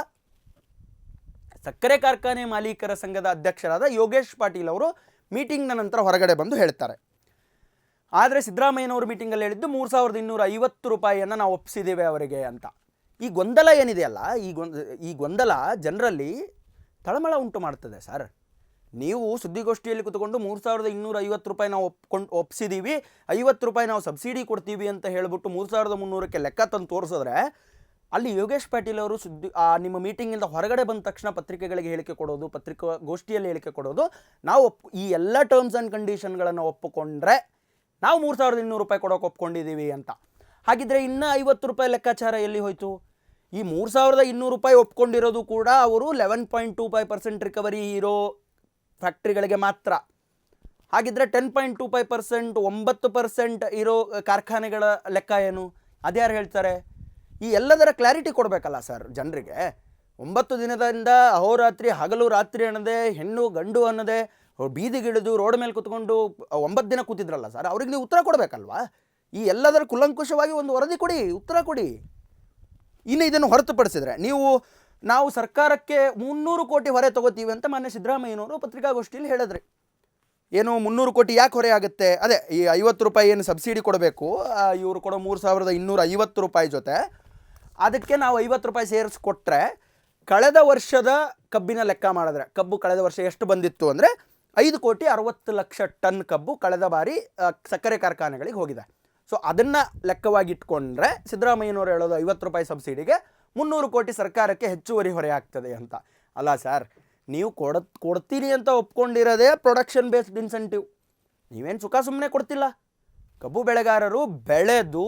ಸಕ್ಕರೆ ಕಾರ್ಖಾನೆ ಮಾಲೀಕರ ಸಂಘದ ಅಧ್ಯಕ್ಷರಾದ ಯೋಗೇಶ್ ಪಾಟೀಲ್ ಅವರು ಮೀಟಿಂಗ್ನ ನಂತರ ಹೊರಗಡೆ ಬಂದು ಹೇಳ್ತಾರೆ. ಆದರೆ ಸಿದ್ದರಾಮಯ್ಯನವರು ಮೀಟಿಂಗಲ್ಲಿ ಹೇಳಿದ್ದು ಮೂರು ಸಾವಿರದ ಇನ್ನೂರ ಐವತ್ತು ರೂಪಾಯಿಯನ್ನು ನಾವು ಒಪ್ಪಿಸಿದ್ದೇವೆ ಅವರಿಗೆ ಅಂತ. ಈ ಗೊಂದಲ ಏನಿದೆಯಲ್ಲ ಈ ಗೊಂದ, ಈ ಗೊಂದಲ ಜನರಲ್ಲಿ ತಳಮಳ ಉಂಟು ಮಾಡ್ತದೆ ಸರ್. ನೀವು ಸುದ್ದಿಗೋಷ್ಠಿಯಲ್ಲಿ ಕುತ್ಕೊಂಡು ಮೂರು ಸಾವಿರದ ಇನ್ನೂರ ಐವತ್ತು ರೂಪಾಯಿ ನಾವು ಒಪ್ಕೊಂಡು ಒಪ್ಸಿದ್ದೀವಿ ಐವತ್ತು ರೂಪಾಯಿ ನಾವು ಸಬ್ಸಿಡಿ ಕೊಡ್ತೀವಿ ಅಂತ ಹೇಳಿಬಿಟ್ಟು ಮೂರು ಸಾವಿರದ ಮುನ್ನೂರಕ್ಕೆ ಲೆಕ್ಕ ತಂದು ತೋರಿಸಿದ್ರೆ ಅಲ್ಲಿ ಯೋಗೇಶ್ ಪಾಟೀಲ್ ಅವರು ಸುದ್ದಿ, ಆ, ನಿಮ್ಮ ಮೀಟಿಂಗಿಂದ ಹೊರಗಡೆ ಬಂದ ತಕ್ಷಣ ಪತ್ರಿಕೆಗಳಿಗೆ ಹೇಳಿಕೆ ಕೊಡೋದು ಪತ್ರಿಕಾಗೋಷ್ಠಿಯಲ್ಲಿ ಹೇಳಿಕೆ ಕೊಡೋದು, ನಾವು ಒಪ್, ಈ ಎಲ್ಲ ಟರ್ಮ್ಸ್ ಆ್ಯಂಡ್ ಕಂಡೀಷನ್ಗಳನ್ನು ಒಪ್ಪಿಕೊಂಡ್ರೆ ನಾವು ಮೂರು ಸಾವಿರದ ಇನ್ನೂರು ರೂಪಾಯಿ ಕೊಡೋಕೆ ಒಪ್ಕೊಂಡಿದ್ದೀವಿ ಅಂತ. ಹಾಗಿದ್ರೆ ಇನ್ನೂ ಐವತ್ತು ರೂಪಾಯಿ ಲೆಕ್ಕಾಚಾರ ಎಲ್ಲಿ ಹೋಯಿತು? ಈ ಮೂರು ಸಾವಿರದ ಇನ್ನೂರು ರೂಪಾಯಿ ಒಪ್ಕೊಂಡಿರೋದು ಕೂಡ ಅವರು eleven point two five percent recovery ಇರೋ ಫ್ಯಾಕ್ಟ್ರಿಗಳಿಗೆ ಮಾತ್ರ. ಹಾಗಿದ್ರೆ ten point two five percent, ಒಂಬತ್ತು ಪರ್ಸೆಂಟ್ ಇರೋ ಕಾರ್ಖಾನೆಗಳ ಲೆಕ್ಕ ಏನು? ಅದ್ಯಾರು ಹೇಳ್ತಾರೆ? ಈ ಎಲ್ಲದರ ಕ್ಲಾರಿಟಿ ಕೊಡಬೇಕಲ್ಲ ಸರ್ ಜನರಿಗೆ. ಒಂಬತ್ತು ದಿನದಿಂದ ಅಹೋರಾತ್ರಿ, ಹಗಲು ರಾತ್ರಿ ಅನ್ನದೇ ಹೆಣ್ಣು ಗಂಡು ಅನ್ನದೆ ಬೀದಿಗಿಳಿದು ರೋಡ್ ಮೇಲೆ ಕುತ್ಕೊಂಡು ಒಂಬತ್ತು ದಿನ ಕೂತಿದ್ರಲ್ಲ ಸರ್ ಅವ್ರಿಗೆ ನೀವು ಉತ್ತರ ಕೊಡಬೇಕಲ್ವಾ? ಈ ಎಲ್ಲದರ ಕುಲಂಕುಷವಾಗಿ ಒಂದು ವರದಿ ಕೊಡಿ, ಉತ್ತರ ಕೊಡಿ. ಇನ್ನು ಇದನ್ನು ಹೊರತುಪಡಿಸಿದರೆ, ನೀವು, ನಾವು ಸರ್ಕಾರಕ್ಕೆ ಮುನ್ನೂರು ಕೋಟಿ ಹೊರೆ ತಗೋತೀವಿ ಅಂತ ಮಾನ್ಯ ಸಿದ್ದರಾಮಯ್ಯನವರು ಪತ್ರಿಕಾಗೋಷ್ಠಿಯಲ್ಲಿ ಹೇಳಿದ್ರಿ. ಏನು ಮುನ್ನೂರು ಕೋಟಿ ಯಾಕೆ ಹೊರೆ ಆಗುತ್ತೆ? ಅದೇ, ಈ ಐವತ್ತು ರೂಪಾಯಿ ಏನು ಸಬ್ಸಿಡಿ ಕೊಡಬೇಕು? ಇವರು ಕೊಡೋ ಮೂರು ಸಾವಿರದ ಇನ್ನೂರ ಐವತ್ತು ರೂಪಾಯಿ ಜೊತೆ. ಅದಕ್ಕೆ ನಾವು ಐವತ್ತು ರೂಪಾಯಿ ಸೇರಿಸ್ಕೊಟ್ರೆ, ಕಳೆದ ವರ್ಷದ ಕಬ್ಬಿನ ಲೆಕ್ಕ ಮಾಡಿದ್ರೆ, ಕಬ್ಬು ಕಳೆದ ವರ್ಷ ಎಷ್ಟು ಬಂದಿತ್ತು ಅಂದರೆ ಐದು ಕೋಟಿ ಅರವತ್ತು ಲಕ್ಷ ಟನ್ ಕಬ್ಬು ಕಳೆದ ಬಾರಿ ಸಕ್ಕರೆ ಕಾರ್ಖಾನೆಗಳಿಗೆ ಹೋಗಿದೆ. ಸೊ ಅದನ್ನು ಲೆಕ್ಕವಾಗಿಟ್ಕೊಂಡ್ರೆ ಸಿದ್ದರಾಮಯ್ಯನವರು ಹೇಳೋದು ಐವತ್ತು ರೂಪಾಯಿ ಸಬ್ಸಿಡಿಗೆ ಮುನ್ನೂರು ಕೋಟಿ ಸರ್ಕಾರಕ್ಕೆ ಹೆಚ್ಚುವರಿ ಹೊರೆ ಆಗ್ತದೆ ಅಂತ. ಅಲ್ಲ ಸರ್, ನೀವು ಕೊಡ, ಕೊಡ್ತೀನಿ ಅಂತ ಒಪ್ಕೊಂಡಿರೋದೇ ಪ್ರೊಡಕ್ಷನ್ ಬೇಸ್ಡ್ ಇನ್ಸೆಂಟಿವ್ ನೀವೇನು ಸುಖ ಸುಮ್ಮನೆ ಕೊಡ್ತಿಲ್ಲ? ಕಬ್ಬು ಬೆಳೆಗಾರರು ಬೆಳೆದು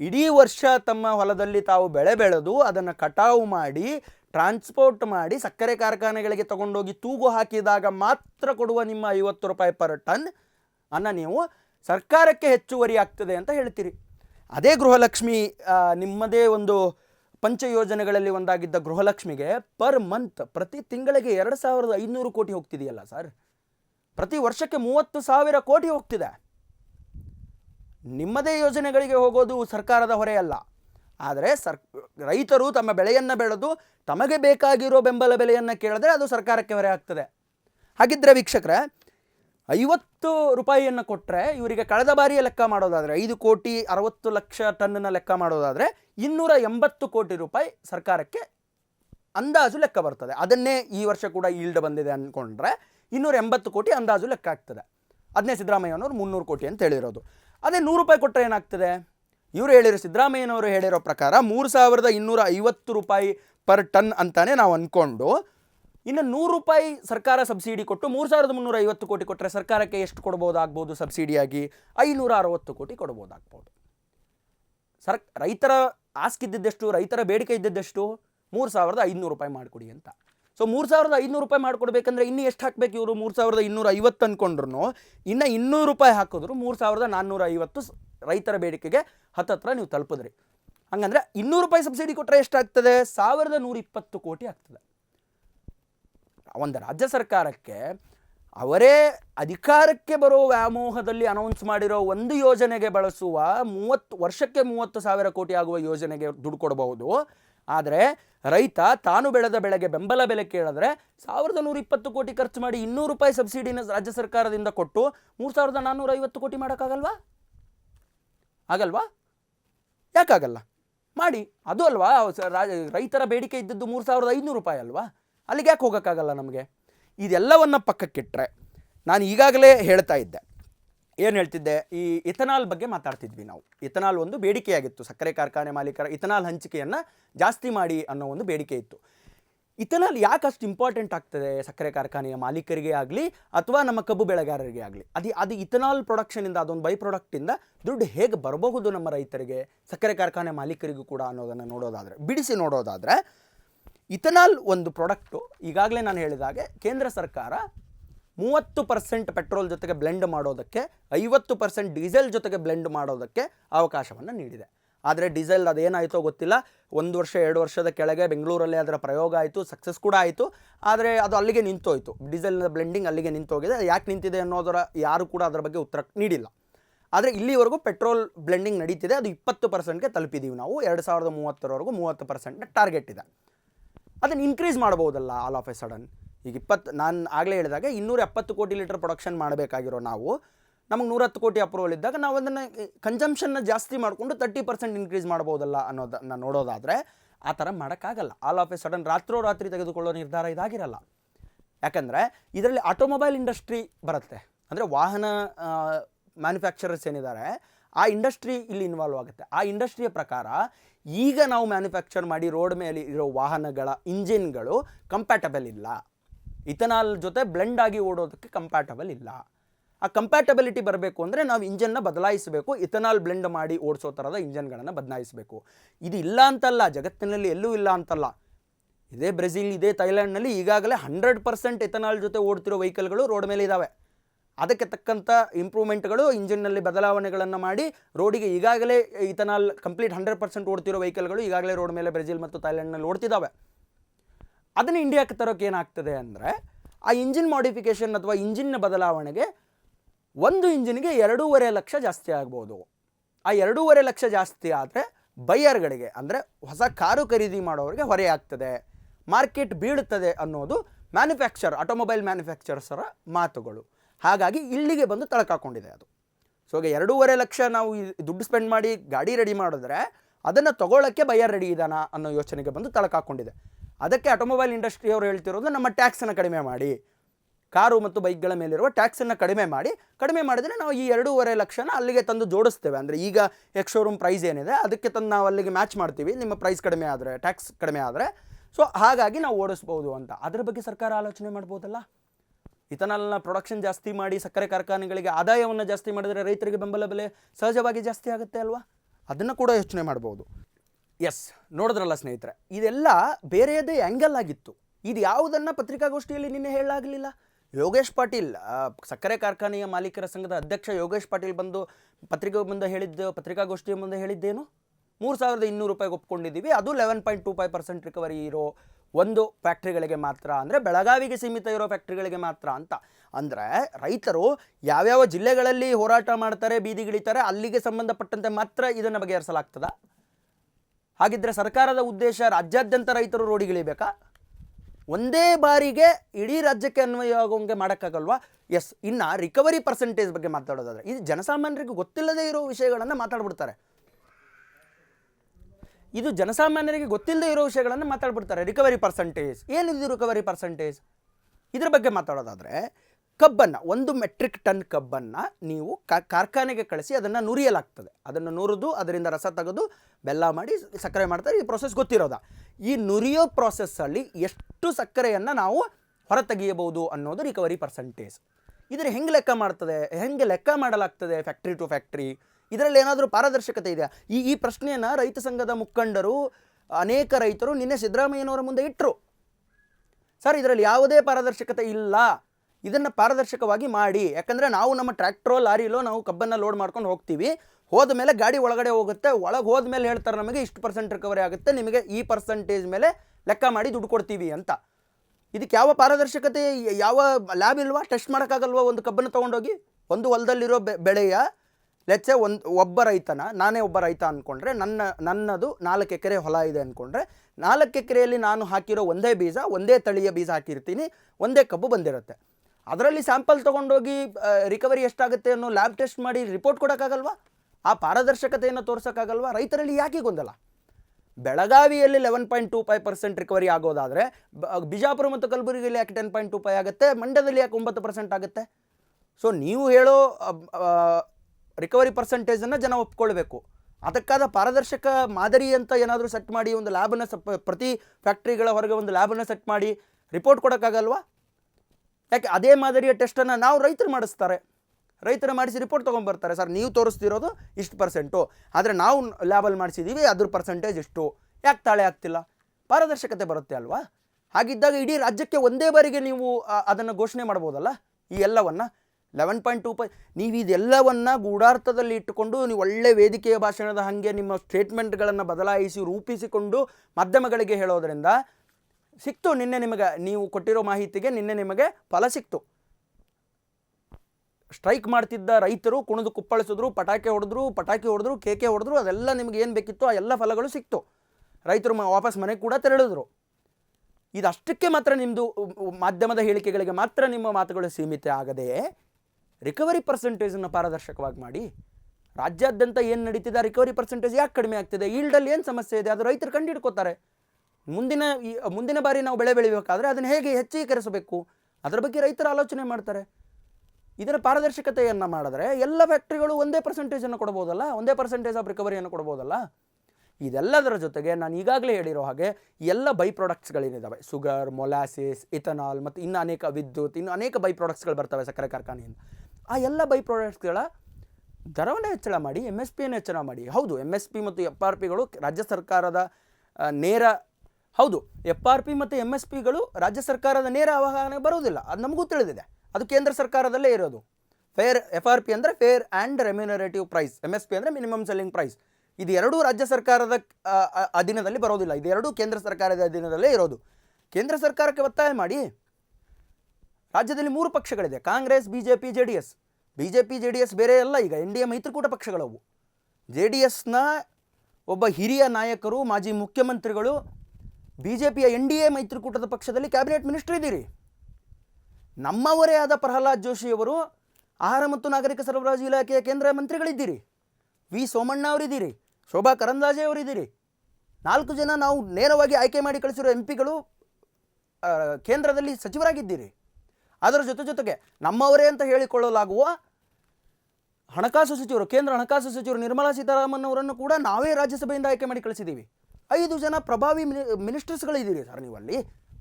ಇಡೀ ವರ್ಷ ತಮ್ಮ ಹೊಲದಲ್ಲಿ ತಾವು ಬೆಳೆ ಬೆಳೆದು ಅದನ್ನು ಕಟಾವು ಮಾಡಿ ಟ್ರಾನ್ಸ್ಪೋರ್ಟ್ ಮಾಡಿ ಸಕ್ಕರೆ ಕಾರ್ಖಾನೆಗಳಿಗೆ ತಗೊಂಡೋಗಿ ತೂಗು ಹಾಕಿದಾಗ ಮಾತ್ರ ಕೊಡುವ ನಿಮ್ಮ ಐವತ್ತು ರೂಪಾಯಿ ಪರ್ ಟನ್ ಅನ್ನು ನೀವು ಸರ್ಕಾರಕ್ಕೆ ಹೆಚ್ಚುವರಿ ಆಗ್ತದೆ ಅಂತ ಹೇಳ್ತೀರಿ. ಅದೇ ಗೃಹಲಕ್ಷ್ಮಿ ನಿಮ್ಮದೇ ಒಂದು ಪಂಚ ಯೋಜನೆಗಳಲ್ಲಿ ಒಂದಾಗಿದ್ದ ಗೃಹಲಕ್ಷ್ಮಿಗೆ ಪರ್ ಮಂತ್ ಪ್ರತಿ ತಿಂಗಳಿಗೆ ಎರಡು ಸಾವಿರದ ಐನೂರು ಕೋಟಿ ಹೋಗ್ತಿದೆಯಲ್ಲ ಸರ್ ಪ್ರತಿ ವರ್ಷಕ್ಕೆ ಮೂವತ್ತು ಸಾವಿರ ಕೋಟಿ ಹೋಗ್ತಿದೆ. ನಿಮ್ಮದೇ ಯೋಜನೆಗಳಿಗೆ ಹೋಗೋದು ಸರ್ಕಾರದ ಹೊರೆಯಲ್ಲ. ಆದರೆ ಸರ್, ರೈತರು ತಮ್ಮ ಬೆಳೆಯನ್ನು ಬೆಳೆದು ತಮಗೆ ಬೇಕಾಗಿರೋ ಬೆಂಬಲ ಬೆಲೆಯನ್ನು ಕೇಳಿದ್ರೆ ಅದು ಸರ್ಕಾರಕ್ಕೆ ಹೊರೆ ಆಗ್ತದೆ. ಹಾಗಿದ್ರೆ ವೀಕ್ಷಕರೇ, ಐವತ್ತು ರೂಪಾಯಿಯನ್ನು ಕೊಟ್ಟರೆ ಇವರಿಗೆ ಕಳೆದ ಬಾರಿಯ ಲೆಕ್ಕ ಮಾಡೋದಾದರೆ, ಐದು ಕೋಟಿ ಅರವತ್ತು ಲಕ್ಷ ಟನ್ನನ್ನು ಲೆಕ್ಕ ಮಾಡೋದಾದರೆ ಇನ್ನೂರ ಎಂಬತ್ತು ಕೋಟಿ ರೂಪಾಯಿ ಸರ್ಕಾರಕ್ಕೆ ಅಂದಾಜು ಲೆಕ್ಕ ಬರ್ತದೆ. ಅದನ್ನೇ ಈ ವರ್ಷ ಕೂಡ ಈಲ್ಡ್ ಬಂದಿದೆ ಅಂದ್ಕೊಂಡ್ರೆ ಇನ್ನೂರ ಎಂಬತ್ತು ಕೋಟಿ ಅಂದಾಜು ಲೆಕ್ಕ ಆಗ್ತದೆ. ಅದನ್ನೇ ಸಿದ್ದರಾಮಯ್ಯನವರು ಮುನ್ನೂರು ಕೋಟಿ ಅಂತ ಹೇಳಿರೋದು. ಅದೇ ನೂರು ರೂಪಾಯಿ ಕೊಟ್ಟರೆ ಏನಾಗ್ತದೆ? ಇವರು ಹೇಳಿರೋ ಸಿದ್ದರಾಮಯ್ಯನವರು ಹೇಳಿರೋ ಪ್ರಕಾರ ಮೂರು ಸಾವಿರದ ಇನ್ನೂರ ಐವತ್ತು ರೂಪಾಯಿ ಪರ್ ಟನ್ ಅಂತಾನೆ ನಾವು ಅಂದ್ಕೊಂಡು ಇನ್ನು ನೂರು ರೂಪಾಯಿ ಸರ್ಕಾರ ಸಬ್ಸಿಡಿ ಕೊಟ್ಟು ಮೂರು ಸಾವಿರದ ಮುನ್ನೂರ ಐವತ್ತು ಕೋಟಿ ಕೊಟ್ಟರೆ ಸರ್ಕಾರಕ್ಕೆ ಎಷ್ಟು ಕೊಡ್ಬೋದಾಗ್ಬೋದು ಸಬ್ಸಿಡಿಯಾಗಿ? ಐನೂರ ಅರವತ್ತು ಕೋಟಿ ಕೊಡ್ಬೋದಾಗ್ಬೋದು. ಸರ್, ರೈತರ ಆಸ್ಕಿದ್ದಿದ್ದಷ್ಟು ರೈತರ ಬೇಡಿಕೆ ಇದ್ದಿದ್ದಷ್ಟು? ಮೂರು ಸಾವಿರದ ಐನೂರು ರೂಪಾಯಿ ಮಾಡಿಕೊಡಿ ಅಂತ. ಸೊ ಮೂರು ಸಾವಿರದ ಐನೂರು ರೂಪಾಯಿ ಮಾಡಿಕೊಡ್ಬೇಕಂದ್ರೆ ಇನ್ನೂ ಎಷ್ಟು ಹಾಕಬೇಕು ಇವರು? ಮೂರು ಸಾವಿರದ ಇನ್ನೂರ ಐವತ್ತು ಅಂದ್ಕೊಂಡ್ರು ಇನ್ನು ಇನ್ನೂರು ರೂಪಾಯಿ ಹಾಕಿದ್ರು ಮೂರು ಸಾವಿರದ ನಾನ್ನೂರ ಐವತ್ತು ರೈತರ ಬೇಡಿಕೆಗೆ ಹತ್ತತ್ರ ನೀವು ತಲುಪಿದ್ರಿ. ಹಂಗಂದ್ರೆ ಇನ್ನೂರು ರೂಪಾಯಿ ಸಬ್ಸಿಡಿ ಕೊಟ್ಟರೆ ಎಷ್ಟಾಗ್ತದೆ? ಸಾವಿರದ ನೂರ ಇಪ್ಪತ್ತು ಕೋಟಿ ಆಗ್ತದೆ. ಒಂದು ರಾಜ್ಯ ಸರ್ಕಾರಕ್ಕೆ ಅವರೇ ಅಧಿಕಾರಕ್ಕೆ ಬರೋ ವ್ಯಾಮೋಹದಲ್ಲಿ ಅನೌನ್ಸ್ ಮಾಡಿರೋ ಒಂದು ಯೋಜನೆಗೆ ಬಳಸುವ ಮೂವತ್ತು ವರ್ಷಕ್ಕೆ ಮೂವತ್ತು ಸಾವಿರ ಕೋಟಿ ಆಗುವ ಯೋಜನೆಗೆ ದುಡ್ಡು ಕೊಡಬಹುದು. ಆದರೆ ರೈತ ತಾನು ಬೆಳೆದ ಬೆಳೆಗೆ ಬೆಂಬಲ ಬೆಲೆ ಕೇಳಿದ್ರೆ ಸಾವಿರದ ನೂರ ಇಪ್ಪತ್ತು ಕೋಟಿ ಖರ್ಚು ಮಾಡಿ ಇನ್ನೂರು ರೂಪಾಯಿ ಸಬ್ಸಿಡಿನ ರಾಜ್ಯ ಸರ್ಕಾರದಿಂದ ಕೊಟ್ಟು ಮೂರು ಸಾವಿರದ ನಾನ್ನೂರ ಐವತ್ತು ಕೋಟಿ ಮಾಡೋಕ್ಕಾಗಲ್ವಾ? ಆಗಲ್ವಾ? ಯಾಕಾಗಲ್ಲ? ಮಾಡಿ. ಅದು ಅಲ್ವಾ? ರೈತರ ಬೇಡಿಕೆ ಇದ್ದದ್ದು ಮೂರು ಸಾವಿರದ ಐದುನೂರು ರೂಪಾಯಿ ಅಲ್ವಾ? ಅಲ್ಲಿಗೆ ಯಾಕೆ ಹೋಗೋಕ್ಕಾಗಲ್ಲ ನಮಗೆ. ಇದೆಲ್ಲವನ್ನು ಪಕ್ಕಕ್ಕಿಟ್ಟರೆ ನಾನು ಈಗಾಗಲೇ ಹೇಳ್ತಾ ಇದ್ದೆ. ಏನು ಹೇಳ್ತಿದ್ದೆ? ಈ ಇಥನಾಲ್ ಬಗ್ಗೆ ಮಾತಾಡ್ತಿದ್ವಿ ನಾವು. ಇಥನಾಲ್ ಒಂದು ಬೇಡಿಕೆಯಾಗಿತ್ತು. ಸಕ್ಕರೆ ಕಾರ್ಖಾನೆ ಮಾಲೀಕರ ಇಥನಾಲ್ ಹಂಚಿಕೆಯನ್ನು ಜಾಸ್ತಿ ಮಾಡಿ ಅನ್ನೋ ಒಂದು ಬೇಡಿಕೆ ಇತ್ತು. ಇಥನಾಲ್ ಯಾಕೆ ಅಷ್ಟು ಇಂಪಾರ್ಟೆಂಟ್ ಆಗ್ತದೆ ಸಕ್ಕರೆ ಕಾರ್ಖಾನೆಯ ಮಾಲೀಕರಿಗೆ ಆಗಲಿ ಅಥವಾ ನಮ್ಮ ಕಬ್ಬು ಬೆಳೆಗಾರರಿಗೆ ಆಗಲಿ? ಅದು ಅದು ಇಥನಾಲ್ ಪ್ರೊಡಕ್ಷನಿಂದ ಅದೊಂದು ಬೈ ಪ್ರಾಡಕ್ಟಿಂದ ದುಡ್ಡು ಹೇಗೆ ಬರಬಹುದು ನಮ್ಮ ರೈತರಿಗೆ, ಸಕ್ಕರೆ ಕಾರ್ಖಾನೆ ಮಾಲೀಕರಿಗೂ ಕೂಡ ಅನ್ನೋದನ್ನು ನೋಡೋದಾದರೆ, ಬಿಡಿಸಿ ನೋಡೋದಾದರೆ ಇಥನಾಲ್ ಒಂದು ಪ್ರಾಡಕ್ಟು ಈಗಾಗಲೇ ನಾನು ಹೇಳಿದ ಹಾಗೆ ಕೇಂದ್ರ ಸರ್ಕಾರ ಮೂವತ್ತು ಪರ್ಸೆಂಟ್ ಪೆಟ್ರೋಲ್ ಜೊತೆಗೆ ಬ್ಲೆಂಡ್ ಮಾಡೋದಕ್ಕೆ, ಐವತ್ತು ಪರ್ಸೆಂಟ್ ಡೀಸೆಲ್ ಜೊತೆಗೆ ಬ್ಲೆಂಡ್ ಮಾಡೋದಕ್ಕೆ ಅವಕಾಶವನ್ನು ನೀಡಿದೆ. ಆದರೆ ಡೀಸೆಲ್ ಅದೇನಾಯಿತೋ ಗೊತ್ತಿಲ್ಲ. ಒಂದು ವರ್ಷ, ಎರಡು ವರ್ಷದ ಕೆಳಗೆ ಬೆಂಗಳೂರಲ್ಲಿ ಅದರ ಪ್ರಯೋಗ ಆಯಿತು ಸಕ್ಸಸ್ ಕೂಡ ಆಯಿತು. ಆದರೆ ಅದು ಅಲ್ಲಿಗೆ ನಿಂತೋಯಿತು. ಡೀಸೆಲ್ನ ಬ್ಲೆಂಡಿಂಗ್ ಅಲ್ಲಿಗೆ ನಿಂತೋಗಿದೆ. ಯಾಕೆ ನಿಂತಿದೆ ಅನ್ನೋದರ ಯಾರು ಕೂಡ ಅದರ ಬಗ್ಗೆ ಉತ್ತರ ನೀಡಿಲ್ಲ. ಆದರೆ ಇಲ್ಲಿವರೆಗೂ ಪೆಟ್ರೋಲ್ ಬ್ಲೆಂಡಿಂಗ್ ನಡೀತಿದೆ. ಅದು ಇಪ್ಪತ್ತು ಪರ್ಸೆಂಟ್ಗೆ ತಲುಪಿದ್ದೀವಿ ನಾವು. ಎರಡು ಸಾವಿರದ ಮೂವತ್ತರವರೆಗೂ ಮೂವತ್ತು ಪರ್ಸೆಂಟ್ನ ಟಾರ್ಗೆಟ್ ಇದೆ. ಅದನ್ನು ಇನ್ಕ್ರೀಸ್ ಮಾಡ್ಬೋದಲ್ಲ ಆಲ್ ಆಫ್ ಎ ಸಡನ್ ಈಗ ಇಪ್ಪತ್ತು, ನಾನು ಆಗಲೇ ಹೇಳಿದಾಗ ಇನ್ನೂರ ಎಪ್ಪತ್ತು ಕೋಟಿ ಲೀಟರ್ ಪ್ರೊಡಕ್ಷನ್ ಮಾಡಬೇಕಾಗಿರೋ ನಾವು, ನಮಗೆ ನೂರತ್ತು ಕೋಟಿ ಅಪ್ರೂವಲ್ ಇದ್ದಾಗ ನಾವು ಅದನ್ನು ಕನ್ಸಂಪ್ಷನ್ನ ಜಾಸ್ತಿ ಮಾಡಿಕೊಂಡು ತರ್ಟಿ ಪರ್ಸೆಂಟ್ ಇನ್ಕ್ರೀಸ್ ಮಾಡ್ಬೋದಲ್ಲ ಅನ್ನೋದನ್ನ ನೋಡೋದಾದರೆ ಆ ಥರ ಮಾಡೋಕ್ಕಾಗಲ್ಲ. ಆಲ್ ಆಫ್ ಎ ಸಡನ್ ರಾತ್ರೋ ರಾತ್ರಿ ತೆಗೆದುಕೊಳ್ಳೋ ನಿರ್ಧಾರ ಇದಾಗಿರಲ್ಲ. ಯಾಕಂದರೆ ಇದರಲ್ಲಿ ಆಟೋಮೊಬೈಲ್ ಇಂಡಸ್ಟ್ರಿ ಬರುತ್ತೆ. ಅಂದರೆ ವಾಹನ ಮ್ಯಾನುಫ್ಯಾಕ್ಚರರ್ಸ್ ಏನಿದ್ದಾರೆ ಆ ಇಂಡಸ್ಟ್ರಿ ಇಲ್ಲಿ ಇನ್ವಾಲ್ವ್ ಆಗುತ್ತೆ. ಆ ಇಂಡಸ್ಟ್ರಿಯ ಪ್ರಕಾರ ಈಗ ನಾವು ಮ್ಯಾನುಫ್ಯಾಕ್ಚರ್ ಮಾಡಿ ರೋಡ್ ಮೇಲೆ ಇರೋ ವಾಹನಗಳ ಇಂಜಿನ್ಗಳು ಕಂಪ್ಯಾಟಬಲ್ ಇಲ್ಲ. ಇಥನಾಲ್ ಜೊತೆ ಬ್ಲೆಂಡ್ ಆಗಿ ಓಡೋದಕ್ಕೆ ಕಂಪ್ಯಾಟಬಲ್ ಇಲ್ಲ. ಆ ಕಂಪ್ಯಾಟಬಿಲಿಟಿ ಬರಬೇಕು ಅಂದರೆ ನಾವು ಇಂಜನ್ನ ಬದಲಾಯಿಸಬೇಕು, ಇಥನಾಲ್ ಬ್ಲೆಂಡ್ ಮಾಡಿ ಓಡಿಸೋ ಥರದ ಇಂಜನ್ಗಳನ್ನು ಬದಲಾಯಿಸಬೇಕು. ಇದು ಇಲ್ಲ ಅಂತಲ್ಲ, ಜಗತ್ತಿನಲ್ಲಿ ಎಲ್ಲೂ ಇಲ್ಲ ಅಂತಲ್ಲ. ಇದೇ ಬ್ರೆಜಿಲ್, ಇದೇ ಥೈಲ್ಯಾಂಡ್ನಲ್ಲಿ ಈಗಾಗಲೇ ಹಂಡ್ರೆಡ್ ಪರ್ಸೆಂಟ್ ಇಥನಾಲ್ ಜೊತೆ ಓಡ್ತಿರೋ ವೆಹಿಕಲ್ಗಳು ರೋಡ್ ಮೇಲೆ ಇದ್ದಾವೆ ಅದಕ್ಕೆ ತಕ್ಕಂಥ ಇಂಪ್ರೂವ್ಮೆಂಟ್ಗಳು ಇಂಜಿನ್ನಲ್ಲಿ ಬದಲಾವಣೆಗಳನ್ನು ಮಾಡಿ ರೋಡಿಗೆ ಈಗಾಗಲೇ ಇಥನಾಲ್ ಕಂಪ್ಲೀಟ್ ಹಂಡ್ರೆಡ್ ಪರ್ಸೆಂಟ್ ಓಡ್ತಿರೋ ವೆಹಿಕಲ್ಗಳು ಈಗಾಗಲೇ ರೋಡ್ ಮೇಲೆ ಬ್ರೆಜಿಲ್ ಮತ್ತು ಥೈಲ್ಯಾಂಡ್ನಲ್ಲಿ ಓಡ್ತಿದ್ದಾವೆ ಅದನ್ನು ಇಂಡಿಯಾಕ್ಕೆ ತರೋಕೆ ಏನಾಗ್ತದೆ ಅಂದರೆ ಆ ಇಂಜಿನ್ ಮಾಡಿಫಿಕೇಷನ್ ಅಥವಾ ಇಂಜಿನ್ನ ಬದಲಾವಣೆಗೆ ಒಂದು ಇಂಜಿನ್ಗೆ ಎರಡೂವರೆ ಲಕ್ಷ ಜಾಸ್ತಿ ಆಗ್ಬೋದು. ಆ ಎರಡೂವರೆ ಲಕ್ಷ ಜಾಸ್ತಿ ಆದರೆ ಬೈಯರ್ಗಳಿಗೆ ಅಂದರೆ ಹೊಸ ಕಾರು ಖರೀದಿ ಮಾಡೋರಿಗೆ ಹೊರೆ ಆಗ್ತದೆ. ಮಾರ್ಕೆಟ್ ಬೀಳುತ್ತದೆ ಅನ್ನೋದು ಮ್ಯಾನುಫ್ಯಾಕ್ಚರ್, ಆಟೋಮೊಬೈಲ್ ಮ್ಯಾನುಫ್ಯಾಕ್ಚರ್ಸರ ಮಾತುಗಳು. ಹಾಗಾಗಿ ಇಲ್ಲಿಗೆ ಬಂದು ತಳಕಾಕೊಂಡಿದೆ ಅದು. ಸೊ ಈಗ ಎರಡೂವರೆ ಲಕ್ಷ ನಾವು ದುಡ್ಡು ಸ್ಪೆಂಡ್ ಮಾಡಿ ಗಾಡಿ ರೆಡಿ ಮಾಡಿದ್ರೆ ಅದನ್ನು ತಗೊಳ್ಳೋಕ್ಕೆ ಬೈಯರ್ ರೆಡಿ ಇದ್ದಾನ ಅನ್ನೋ ಯೋಚನೆಗೆ ಬಂದು ತಳಕಾಕೊಂಡಿದೆ ಅದಕ್ಕೆ ಆಟೋಮೊಬೈಲ್ ಇಂಡಸ್ಟ್ರಿಯವರು ಹೇಳ್ತಿರೋದು ನಮ್ಮ ಟ್ಯಾಕ್ಸನ್ನು ಕಡಿಮೆ ಮಾಡಿ. ಕಾರು ಮತ್ತು ಬೈಕ್ಗಳ ಮೇಲಿರುವ ಟ್ಯಾಕ್ಸನ್ನು ಕಡಿಮೆ ಮಾಡಿ. ಕಡಿಮೆ ಮಾಡಿದರೆ ನಾವು ಈ ಎರಡೂವರೆ ಲಕ್ಷನ ಅಲ್ಲಿಗೆ ತಂದು ಜೋಡಿಸ್ತೇವೆ. ಅಂದರೆ ಈಗ ಎಕ್ಸ್ ಶೋರೂಮ್ ಪ್ರೈಸ್ ಏನಿದೆ, ಅದಕ್ಕೆ ತಂದು ನಾವು ಅಲ್ಲಿಗೆ ಮ್ಯಾಚ್ ಮಾಡ್ತೀವಿ. ನಿಮ್ಮ ಪ್ರೈಸ್ ಕಡಿಮೆ ಆದರೆ ಟ್ಯಾಕ್ಸ್ ಕಡಿಮೆ ಆದರೆ. ಸೊ ಹಾಗಾಗಿ ನಾವು ಓಡಿಸ್ಬೋದು ಅಂತ. ಅದರ ಬಗ್ಗೆ ಸರ್ಕಾರ ಆಲೋಚನೆ ಮಾಡ್ಬೋದಲ್ಲ? ಇಥನಾಲ್ನ ಪ್ರೊಡಕ್ಷನ್ ಜಾಸ್ತಿ ಮಾಡಿ, ಸಕ್ಕರೆ ಕಾರ್ಖಾನೆಗಳಿಗೆ ಆದಾಯವನ್ನು ಜಾಸ್ತಿ ಮಾಡಿದರೆ ರೈತರಿಗೆ ಬೆಂಬಲ ಬೆಲೆ ಸಹಜವಾಗಿ ಜಾಸ್ತಿ ಆಗುತ್ತೆ ಅಲ್ವಾ? ಅದನ್ನು ಕೂಡ ಯೋಚನೆ ಮಾಡ್ಬೋದು. ಎಸ್ ನೋಡಿದ್ರಲ್ಲ ಸ್ನೇಹಿತರೆ, ಇದೆಲ್ಲ ಬೇರೆಯದೇ ಆ್ಯಂಗಲ್ ಆಗಿತ್ತು. ಇದು ಯಾವುದನ್ನು ಪತ್ರಿಕಾಗೋಷ್ಠಿಯಲ್ಲಿ ನಿನ್ನೆ ಹೇಳಲಾಗಲಿಲ್ಲ. ಯೋಗೇಶ್ ಪಾಟೀಲ್ ಸಕ್ಕರೆ ಕಾರ್ಖಾನೆಯ ಮಾಲೀಕರ ಸಂಘದ ಅಧ್ಯಕ್ಷ ಯೋಗೇಶ್ ಪಾಟೀಲ್ ಬಂದು ಪತ್ರಿಕೆ ಮುಂದೆ ಹೇಳಿದ್ದು, ಪತ್ರಿಕಾಗೋಷ್ಠಿಯ ಮುಂದೆ ಹೇಳಿದ್ದೇನು? ಮೂರು ಸಾವಿರದ ಇನ್ನೂರು ರೂಪಾಯಿಗೆ ಒಪ್ಕೊಂಡಿದ್ದೀವಿ, ಅದು eleven point two five percent recovery ಇರೋ ಒಂದು ಫ್ಯಾಕ್ಟ್ರಿಗಳಿಗೆ ಮಾತ್ರ ಅಂದರೆ ಬೆಳಗಾವಿಗೆ ಸೀಮಿತ ಇರೋ ಫ್ಯಾಕ್ಟ್ರಿಗಳಿಗೆ ಮಾತ್ರ ಅಂತ. ಅಂದರೆ ರೈತರು ಯಾವ್ಯಾವ ಜಿಲ್ಲೆಗಳಲ್ಲಿ ಹೋರಾಟ ಮಾಡ್ತಾರೆ, ಬೀದಿಗಿಳಿತಾರೆ, ಅಲ್ಲಿಗೆ ಸಂಬಂಧಪಟ್ಟಂತೆ ಮಾತ್ರ ಇದನ್ನು ಬಗೆಹರಿಸಲಾಗ್ತದ? ಹಾಗಿದ್ರೆ ಸರ್ಕಾರದ ಉದ್ದೇಶ ರಾಜ್ಯಾದ್ಯಂತ ರೈತರು ರೋಡಿಗಿಳಿಬೇಕಾ ಒಂದೇ ಬಾರಿಗೆ ಇಡೀ ರಾಜ್ಯಕ್ಕೆ ಅನ್ವಯ ಆಗೋಂಗೆ ಮಾಡೋಕ್ಕಾಗಲ್ವಾ? ಎಸ್ ಇನ್ನು ರಿಕವರಿ ಪರ್ಸೆಂಟೇಜ್ ಬಗ್ಗೆ ಮಾತಾಡೋದಾದ್ರೆ, ಇದು ಜನಸಾಮಾನ್ಯರಿಗೆ ಗೊತ್ತಿಲ್ಲದೇ ಇರೋ ವಿಷಯಗಳನ್ನು ಮಾತಾಡ್ಬಿಡ್ತಾರೆ. ಇದು ಜನಸಾಮಾನ್ಯರಿಗೆ ಗೊತ್ತಿಲ್ಲದೆ ಇರೋ ವಿಷಯಗಳನ್ನು ಮಾತಾಡ್ಬಿಡ್ತಾರೆ ರಿಕವರಿ ಪರ್ಸೆಂಟೇಜ್ ಏನಿದು ರಿಕವರಿ ಪರ್ಸೆಂಟೇಜ್ ಇದ್ರ ಬಗ್ಗೆ ಮಾತಾಡೋದಾದರೆ ಕಬ್ಬನ್ನು, ಒಂದು ಮೆಟ್ರಿಕ್ ಟನ್ ಕಬ್ಬನ್ನು ನೀವು ಕಾರ್ಖಾನೆಗೆ ಕಳಿಸಿ ಅದನ್ನು ನುರಿಯಲಾಗ್ತದೆ. ಅದನ್ನು ನುರಿದು ಅದರಿಂದ ರಸ ತೆಗೆದು ಬೆಲ್ಲ ಮಾಡಿ ಸಕ್ಕರೆ ಮಾಡ್ತಾರೆ. ಈ ಪ್ರೊಸೆಸ್ ಗೊತ್ತಿರೋದ. ಈ ನುರಿಯೋ ಪ್ರಾಸೆಸ್ಸಲ್ಲಿ ಎಷ್ಟು ಸಕ್ಕರೆಯನ್ನು ನಾವು ಹೊರತೆಗೆಯಬಹುದು ಅನ್ನೋದು ರಿಕವರಿ ಪರ್ಸೆಂಟೇಜ್ ಇದರ ಹೆಂಗೆ ಲೆಕ್ಕ ಮಾಡ್ತದೆ? ಹೆಂಗೆ ಲೆಕ್ಕ ಮಾಡಲಾಗ್ತದೆ ಫ್ಯಾಕ್ಟ್ರಿ ಟು ಫ್ಯಾಕ್ಟ್ರಿ ಇದರಲ್ಲಿ ಏನಾದರೂ ಪಾರದರ್ಶಕತೆ ಇದೆಯಾ? ಈ ಈ ಪ್ರಶ್ನೆಯನ್ನು ರೈತ ಸಂಘದ ಮುಖಂಡರು, ಅನೇಕ ರೈತರು ನಿನ್ನೆ ಸಿದ್ದರಾಮಯ್ಯನವರ ಮುಂದೆ ಇಟ್ಟರು ಸರ್, ಇದರಲ್ಲಿ ಯಾವುದೇ ಪಾರದರ್ಶಕತೆ ಇಲ್ಲ. ಇದನ್ನು ಪಾರದರ್ಶಕವಾಗಿ ಮಾಡಿ. ಯಾಕಂದರೆ ನಾವು ನಮ್ಮ ಟ್ರ್ಯಾಕ್ಟ್ರೋ ಲಾರಿಲೋ ನಾವು ಕಬ್ಬನ್ನು ಲೋಡ್ ಮಾಡ್ಕೊಂಡು ಹೋಗ್ತೀವಿ. ಹೋದ ಮೇಲೆ ಗಾಡಿ ಒಳಗಡೆ ಹೋಗುತ್ತೆ. ಒಳಗೆ ಹೋದ ಮೇಲೆ ಹೇಳ್ತಾರೆ ನಮಗೆ ಇಷ್ಟು ಪರ್ಸೆಂಟ್ ರಿಕವರಿ ಆಗುತ್ತೆ. ನಿಮಗೆ ಈ ಪರ್ಸೆಂಟೇಜ್ ಮೇಲೆ ಲೆಕ್ಕ ಮಾಡಿ ದುಡ್ಡು ಕೊಡ್ತೀವಿ ಅಂತ. ಇದಕ್ಕೆ ಯಾವ ಪಾರದರ್ಶಕತೆ, ಯಾವ ಲ್ಯಾಬ್ ಇಲ್ವಾ? ಟೆಸ್ಟ್ ಮಾಡೋಕ್ಕಾಗಲ್ವಾ ಒಂದು ಕಬ್ಬನ್ನು ತೊಗೊಂಡೋಗಿ? ಒಂದು ಹೊಲದಲ್ಲಿರೋ ಬೆಳೆಯ ಲೆಚ್ಚೆ ಒಂದು, ಒಬ್ಬ ರೈತನ, ನಾನೇ ಒಬ್ಬ ರೈತ ಅಂದ್ಕೊಂಡ್ರೆ ನನ್ನ, ನನ್ನದು ನಾಲ್ಕು ಎಕರೆ ಹೊಲ ಇದೆ ಅಂದ್ಕೊಂಡ್ರೆ ನಾಲ್ಕು ಎಕರೆಯಲ್ಲಿ ನಾನು ಹಾಕಿರೋ ಒಂದೇ ಬೀಜ, ಒಂದೇ ತಳಿಯ ಬೀಜ ಹಾಕಿರ್ತೀನಿ, ಒಂದೇ ಕಬ್ಬು ಬಂದಿರುತ್ತೆ. ಅದರಲ್ಲಿ ಸ್ಯಾಂಪಲ್ ತೊಗೊಂಡೋಗಿ ರಿಕವರಿ ಎಷ್ಟಾಗುತ್ತೆ ಅನ್ನೋ ಲ್ಯಾಬ್ ಟೆಸ್ಟ್ ಮಾಡಿ ರಿಪೋರ್ಟ್ ಕೊಡೋಕ್ಕಾಗಲ್ವಾ? ಆ ಪಾರದರ್ಶಕತೆಯನ್ನು ತೋರ್ಸೋಕ್ಕಾಗಲ್ವಾ? ರೈತರಲ್ಲಿ ಯಾಕೆ ಗೊಂದಲ? ಬೆಳಗಾವಿಯಲ್ಲಿ eleven point two five percent recovery ಆಗೋದಾದರೆ Bijapur ಮತ್ತು ಕಲಬುರಗಿಯಲ್ಲಿ ಯಾಕೆ ಟೆನ್ ಪಾಯಿಂಟ್ ಟು ಫೈವ್ ಆಗುತ್ತೆ? ಮಂಡ್ಯದಲ್ಲಿ ಯಾಕೆ ಒಂಬತ್ತು ಪರ್ಸೆಂಟ್ ಆಗುತ್ತೆ? ಸೊ ನೀವು ಹೇಳೋ ರಿಕವರಿ ಪರ್ಸೆಂಟೇಜನ್ನು ಜನ ಒಪ್ಕೊಳ್ಬೇಕು. ಅದಕ್ಕಾದ ಪಾರದರ್ಶಕ ಮಾದರಿ ಅಂತ ಏನಾದರೂ ಸೆಟ್ ಮಾಡಿ, ಒಂದು ಲ್ಯಾಬನ್ನು ಸಪ್, ಪ್ರತಿ ಫ್ಯಾಕ್ಟ್ರಿಗಳ ಹೊರಗೆ ಒಂದು ಲ್ಯಾಬನ್ನು ಸೆಟ್ ಮಾಡಿ ರಿಪೋರ್ಟ್ ಕೊಡೋಕ್ಕಾಗಲ್ವಾ? ಯಾಕೆ ಅದೇ ಮಾದರಿಯ ಟೆಸ್ಟನ್ನು ನಾವು ರೈತರು ಮಾಡಿಸ್ತಾರೆ? ರೈತರು ಮಾಡಿಸಿ ರಿಪೋರ್ಟ್ ತೊಗೊಂಬರ್ತಾರೆ ಸರ್, ನೀವು ತೋರಿಸ್ತಿರೋದು ಇಷ್ಟು ಪರ್ಸೆಂಟು ಆದರೆ ನಾವು ಲ್ಯಾಬಲ್ಲಿ ಮಾಡಿಸಿದ್ದೀವಿ ಅದ್ರ ಪರ್ಸೆಂಟೇಜ್ ಇಷ್ಟು ಯಾಕೆ ತಾಳೆ ಆಗ್ತಿಲ್ಲ ಪಾರದರ್ಶಕತೆ ಬರುತ್ತೆ ಅಲ್ವಾ? ಹಾಗಿದ್ದಾಗ ಇಡೀ ರಾಜ್ಯಕ್ಕೆ ಒಂದೇ ಬಾರಿಗೆ ನೀವು ಅದನ್ನು ಘೋಷಣೆ ಮಾಡ್ಬೋದಲ್ಲ? ಈ ಎಲ್ಲವನ್ನು? ಲೆವೆನ್ ಪಾಯಿಂಟ್ ಟೂ ಪೈ ನೀವು ಇದೆಲ್ಲವನ್ನು ಗೂಢಾರ್ಥದಲ್ಲಿ ಇಟ್ಟುಕೊಂಡು, ನೀವು ಒಳ್ಳೆ ವೇದಿಕೆಯ ಭಾಷಣದ ಹಾಗೆ ನಿಮ್ಮ ಸ್ಟೇಟ್ಮೆಂಟ್ಗಳನ್ನು ಬದಲಾಯಿಸಿ ರೂಪಿಸಿಕೊಂಡು ಮಾಧ್ಯಮಗಳಿಗೆ ಹೇಳೋದರಿಂದ ಸಿಕ್ತು, ನಿನ್ನೆ ನಿಮಗೆ, ನೀವು ಕೊಟ್ಟಿರೋ ಮಾಹಿತಿಗೆ ನಿನ್ನೆ ನಿಮಗೆ ಫಲ ಸಿಕ್ತು. ಸ್ಟ್ರೈಕ್ ಮಾಡ್ತಿದ್ದ ರೈತರು, ಕುಣಿದು ಕುಪ್ಪಳಿಸಿದ್ರು, ಪಟಾಕಿ ಹೊಡೆದ್ರು ಪಟಾಕಿ ಹೊಡೆದ್ರು, ಕೇಕೆ ಹೊಡೆದ್ರು, ಅದೆಲ್ಲ ನಿಮ್ಗೆ ಏನು ಬೇಕಿತ್ತು, ಆ ಎಲ್ಲ ಫಲಗಳು ಸಿಕ್ತು. ರೈತರು ವಾಪಸ್ ಮನೆಗೆ ಕೂಡ ತೆರಳಿದ್ರು. ಇದಷ್ಟಕ್ಕೆ ಮಾತ್ರ ನಿಮ್ಮದು ಮಾಧ್ಯಮದ ಹೇಳಿಕೆಗಳಿಗೆ ಮಾತ್ರ ನಿಮ್ಮ ಮಾತುಗಳು ಸೀಮಿತ ಆಗದೆ, ರಿಕವರಿ ಪರ್ಸೆಂಟೇಜನ್ನು ಪಾರದರ್ಶಕವಾಗಿ ಮಾಡಿ, ರಾಜ್ಯಾದ್ಯಂತ ಏನು ನಡೀತಿದೆ ರಿಕವರಿ ಪರ್ಸೆಂಟೇಜ್ ಯಾಕೆ ಕಡಿಮೆ ಆಗ್ತಿದೆ, ಈಲ್ಡಲ್ಲಿ ಏನು ಸಮಸ್ಯೆ ಇದೆ, ಅದು ರೈತರು ಕಂಡುಹಿಡ್ಕೋತಾರೆ ಮುಂದಿನ ಈ, ಮುಂದಿನ ಬಾರಿ ನಾವು ಬೆಳೆ ಬೆಳಿಬೇಕಾದ್ರೆ ಅದನ್ನು ಹೇಗೆ ಹೆಚ್ಚೀಕರಿಸಬೇಕು? ಅದರ ಬಗ್ಗೆ ರೈತರು ಆಲೋಚನೆ ಮಾಡ್ತಾರೆ. ಇದರ ಪಾರದರ್ಶಕತೆಯನ್ನು ಮಾಡಿದ್ರೆ ಎಲ್ಲ ಫ್ಯಾಕ್ಟ್ರಿಗಳು ಒಂದೇ ಪರ್ಸೆಂಟೇಜನ್ನು ಕೊಡ್ಬೋದಲ್ಲ? ಒಂದೇ ಪರ್ಸೆಂಟೇಜ್ ಆಫ್ ರಿಕವರಿಯನ್ನು ಕೊಡ್ಬೋದಲ್ಲ? ಇದೆಲ್ಲದರ ಜೊತೆಗೆ ನಾನು ಈಗಾಗಲೇ ಹೇಳಿರೋ ಹಾಗೆ ಎಲ್ಲ ಬೈ ಪ್ರಾಡಕ್ಟ್ಸ್ಗಳೇನಿದ್ದಾವೆ ಸುಗರ್ ಮೊಲಾಸಿಸ್ ಇಥನಾಲ್ ಮತ್ತು ಇನ್ನು ಅನೇಕ ವಿದ್ಯುತ್, ಇನ್ನು ಅನೇಕ ಬೈ ಪ್ರಾಡಕ್ಟ್ಸ್ಗಳು ಬರ್ತವೆ ಸಕ್ಕರೆ ಕಾರ್ಖಾನೆಯಿಂದ. ಆ ಎಲ್ಲ ಬೈ ಪ್ರಾಡಕ್ಟ್ಸ್ಗಳ ದರವನ್ನು ಹೆಚ್ಚಳ ಮಾಡಿ ಎಂ ಎಸ್ ಪಿಯನ್ನು ಹೆಚ್ಚಳ ಮಾಡಿ. ಹೌದು ಎಂ ಎಸ್ ಪಿ ಮತ್ತು ಎಫ್ ಆರ್ ಪಿಗಳು ರಾಜ್ಯ ಸರ್ಕಾರದ ನೇರ ಹೌದು, ಎಫ್ ಆರ್ ಪಿ ಮತ್ತು ಎಂ ಎಸ್ ಪಿಗಳು ರಾಜ್ಯ ಸರ್ಕಾರದ ನೇರ ಆವಾಹನೆ ಬರುವುದಿಲ್ಲ. ಅದು ನಮಗೂ ತಿಳಿದಿದೆ. ಅದು ಕೇಂದ್ರ ಸರ್ಕಾರದಲ್ಲೇ ಇರೋದು. ಫೇರ್ ಎಫ್ ಆರ್ ಪಿ ಅಂದರೆ fair and remunerative price M S P ಅಂದರೆ ಮಿನಿಮಮ್ ಸೆಲ್ಲಿಂಗ್ ಪ್ರೈಸ್ ಇದು ಎರಡೂ ರಾಜ್ಯ ಸರ್ಕಾರದ ಅಧೀನದಲ್ಲಿ ಬರೋದಿಲ್ಲ. ಇದು ಎರಡೂ ಕೇಂದ್ರ ಸರ್ಕಾರದ ಅಧೀನದಲ್ಲೇ ಇರೋದು. ಕೇಂದ್ರ ಸರ್ಕಾರಕ್ಕೆ ಒತ್ತಾಯ ಮಾಡಿ. ರಾಜ್ಯದಲ್ಲಿ ಮೂರು ಪಕ್ಷಗಳಿದೆ. Congress B J P J D S. B J P J D S ಬೇರೆ ಅಲ್ಲ ಈಗ. ಎನ್ ಡಿ ಎ, ಮೈತ್ರಿಕೂಟ ಪಕ್ಷಗಳವು. ಜೆ ಡಿ ಎಸ್ನ ಒಬ್ಬ ಹಿರಿಯ ನಾಯಕರು, ಮಾಜಿ ಮುಖ್ಯಮಂತ್ರಿಗಳು ಬಿ ಜೆ ಪಿಯ ಎನ್ ಡಿ ಎ ಮೈತ್ರಿಕೂಟದ ಪಕ್ಷದಲ್ಲಿ ಕ್ಯಾಬಿನೆಟ್ ಮಿನಿಸ್ಟರ್ ಇದ್ದೀರಿ. ನಮ್ಮವರೇ ಆದ ಪ್ರಹ್ಲಾದ್ ಜೋಶಿಯವರು ಆಹಾರ ಮತ್ತು ನಾಗರಿಕ ಸರಬರಾಜು ಇಲಾಖೆಯ ಕೇಂದ್ರ ಮಂತ್ರಿಗಳಿದ್ದೀರಿ. ವಿ. ಸೋಮಣ್ಣ ಅವರಿದ್ದೀರಿ, ಶೋಭಾ ಕರಂದಾಜೆ ಅವರಿದ್ದೀರಿ. ನಾಲ್ಕು ಜನ ನಾವು ನೇರವಾಗಿ ಆಯ್ಕೆ ಮಾಡಿ ಕಳಿಸಿರೋ ಎಂ ಪಿಗಳು ಕೇಂದ್ರದಲ್ಲಿ ಸಚಿವರಾಗಿದ್ದೀರಿ. ಅದರ ಜೊತೆ ಜೊತೆಗೆ ನಮ್ಮವರೇ ಅಂತ ಹೇಳಿಕೊಳ್ಳಲಾಗುವ ಹಣಕಾಸು ಸಚಿವರು, ಕೇಂದ್ರ ಹಣಕಾಸು ಸಚಿವರು ನಿರ್ಮಲಾ ಸೀತಾರಾಮನ್ ಅವರನ್ನು ಕೂಡ ನಾವೇ ರಾಜ್ಯಸಭೆಯಿಂದ ಆಯ್ಕೆ ಮಾಡಿ ಕಳಿಸಿದ್ದೀವಿ. ಐದು ಜನ ಪ್ರಭಾವಿ ಮಿನಿ, ಮಿನಿಸ್ಟರ್ಸ್ಗಳಿದ್ದೀರಿ ಸರ್ ನೀವು ಅಲ್ಲಿ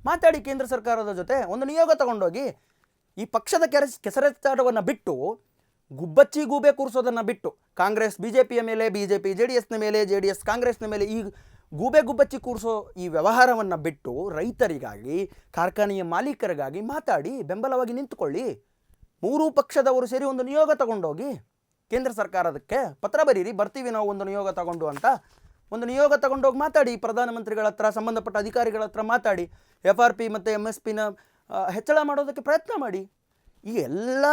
ಮಾತಾಡಿ ಕೇಂದ್ರ ಸರ್ಕಾರದ ಜೊತೆ ಒಂದು ನಿಯೋಗ ತಗೊಂಡೋಗಿ ಈ ಪಕ್ಷದ ಕೆರೆಸ್ ಕೆಸರೆತ್ತಾಟವನ್ನು ಬಿಟ್ಟು, ಗುಬ್ಬಚ್ಚಿ ಗೂಬೆ ಕೂರಿಸೋದನ್ನು ಬಿಟ್ಟು, ಕಾಂಗ್ರೆಸ್ ಬಿ ಜೆ ಪಿಯ ಮೇಲೆ B J P J D ಎಸ್ನ ಮೇಲೆ ಜೆ ಡಿ ಎಸ್ ಕಾಂಗ್ರೆಸ್ನ ಮೇಲೆ ಈ ಗೂಬೆ ಗುಬ್ಬಚ್ಚಿ ಕೂರಿಸೋ ಈ ವ್ಯವಹಾರವನ್ನು ಬಿಟ್ಟು ರೈತರಿಗಾಗಿ, ಕಾರ್ಖಾನೆಯ ಮಾಲೀಕರಿಗಾಗಿ ಮಾತಾಡಿ ಬೆಂಬಲವಾಗಿ ನಿಂತುಕೊಳ್ಳಿ. ಮೂರೂ ಪಕ್ಷದವರು ಸೇರಿ ಒಂದು ನಿಯೋಗ ತಗೊಂಡೋಗಿ ಕೇಂದ್ರ ಸರ್ಕಾರದಕ್ಕೆ ಪತ್ರ ಬರೀರಿ, ಬರ್ತೀವಿ ನಾವು ಒಂದು ನಿಯೋಗ ತಗೊಂಡು ಅಂತ ಒಂದು ನಿಯೋಗ ತಗೊಂಡೋಗಿ ಮಾತಾಡಿ ಪ್ರಧಾನಮಂತ್ರಿಗಳ ಹತ್ರ, ಸಂಬಂಧಪಟ್ಟ ಅಧಿಕಾರಿಗಳ ಹತ್ರ ಮಾತಾಡಿ ಎಫ್ ಆರ್ ಪಿ ಮತ್ತು ಎಂ ಎಸ್ ಪಿನ ಹೆಚ್ಚಳ ಮಾಡೋದಕ್ಕೆ ಪ್ರಯತ್ನ ಮಾಡಿ. ಈ ಎಲ್ಲ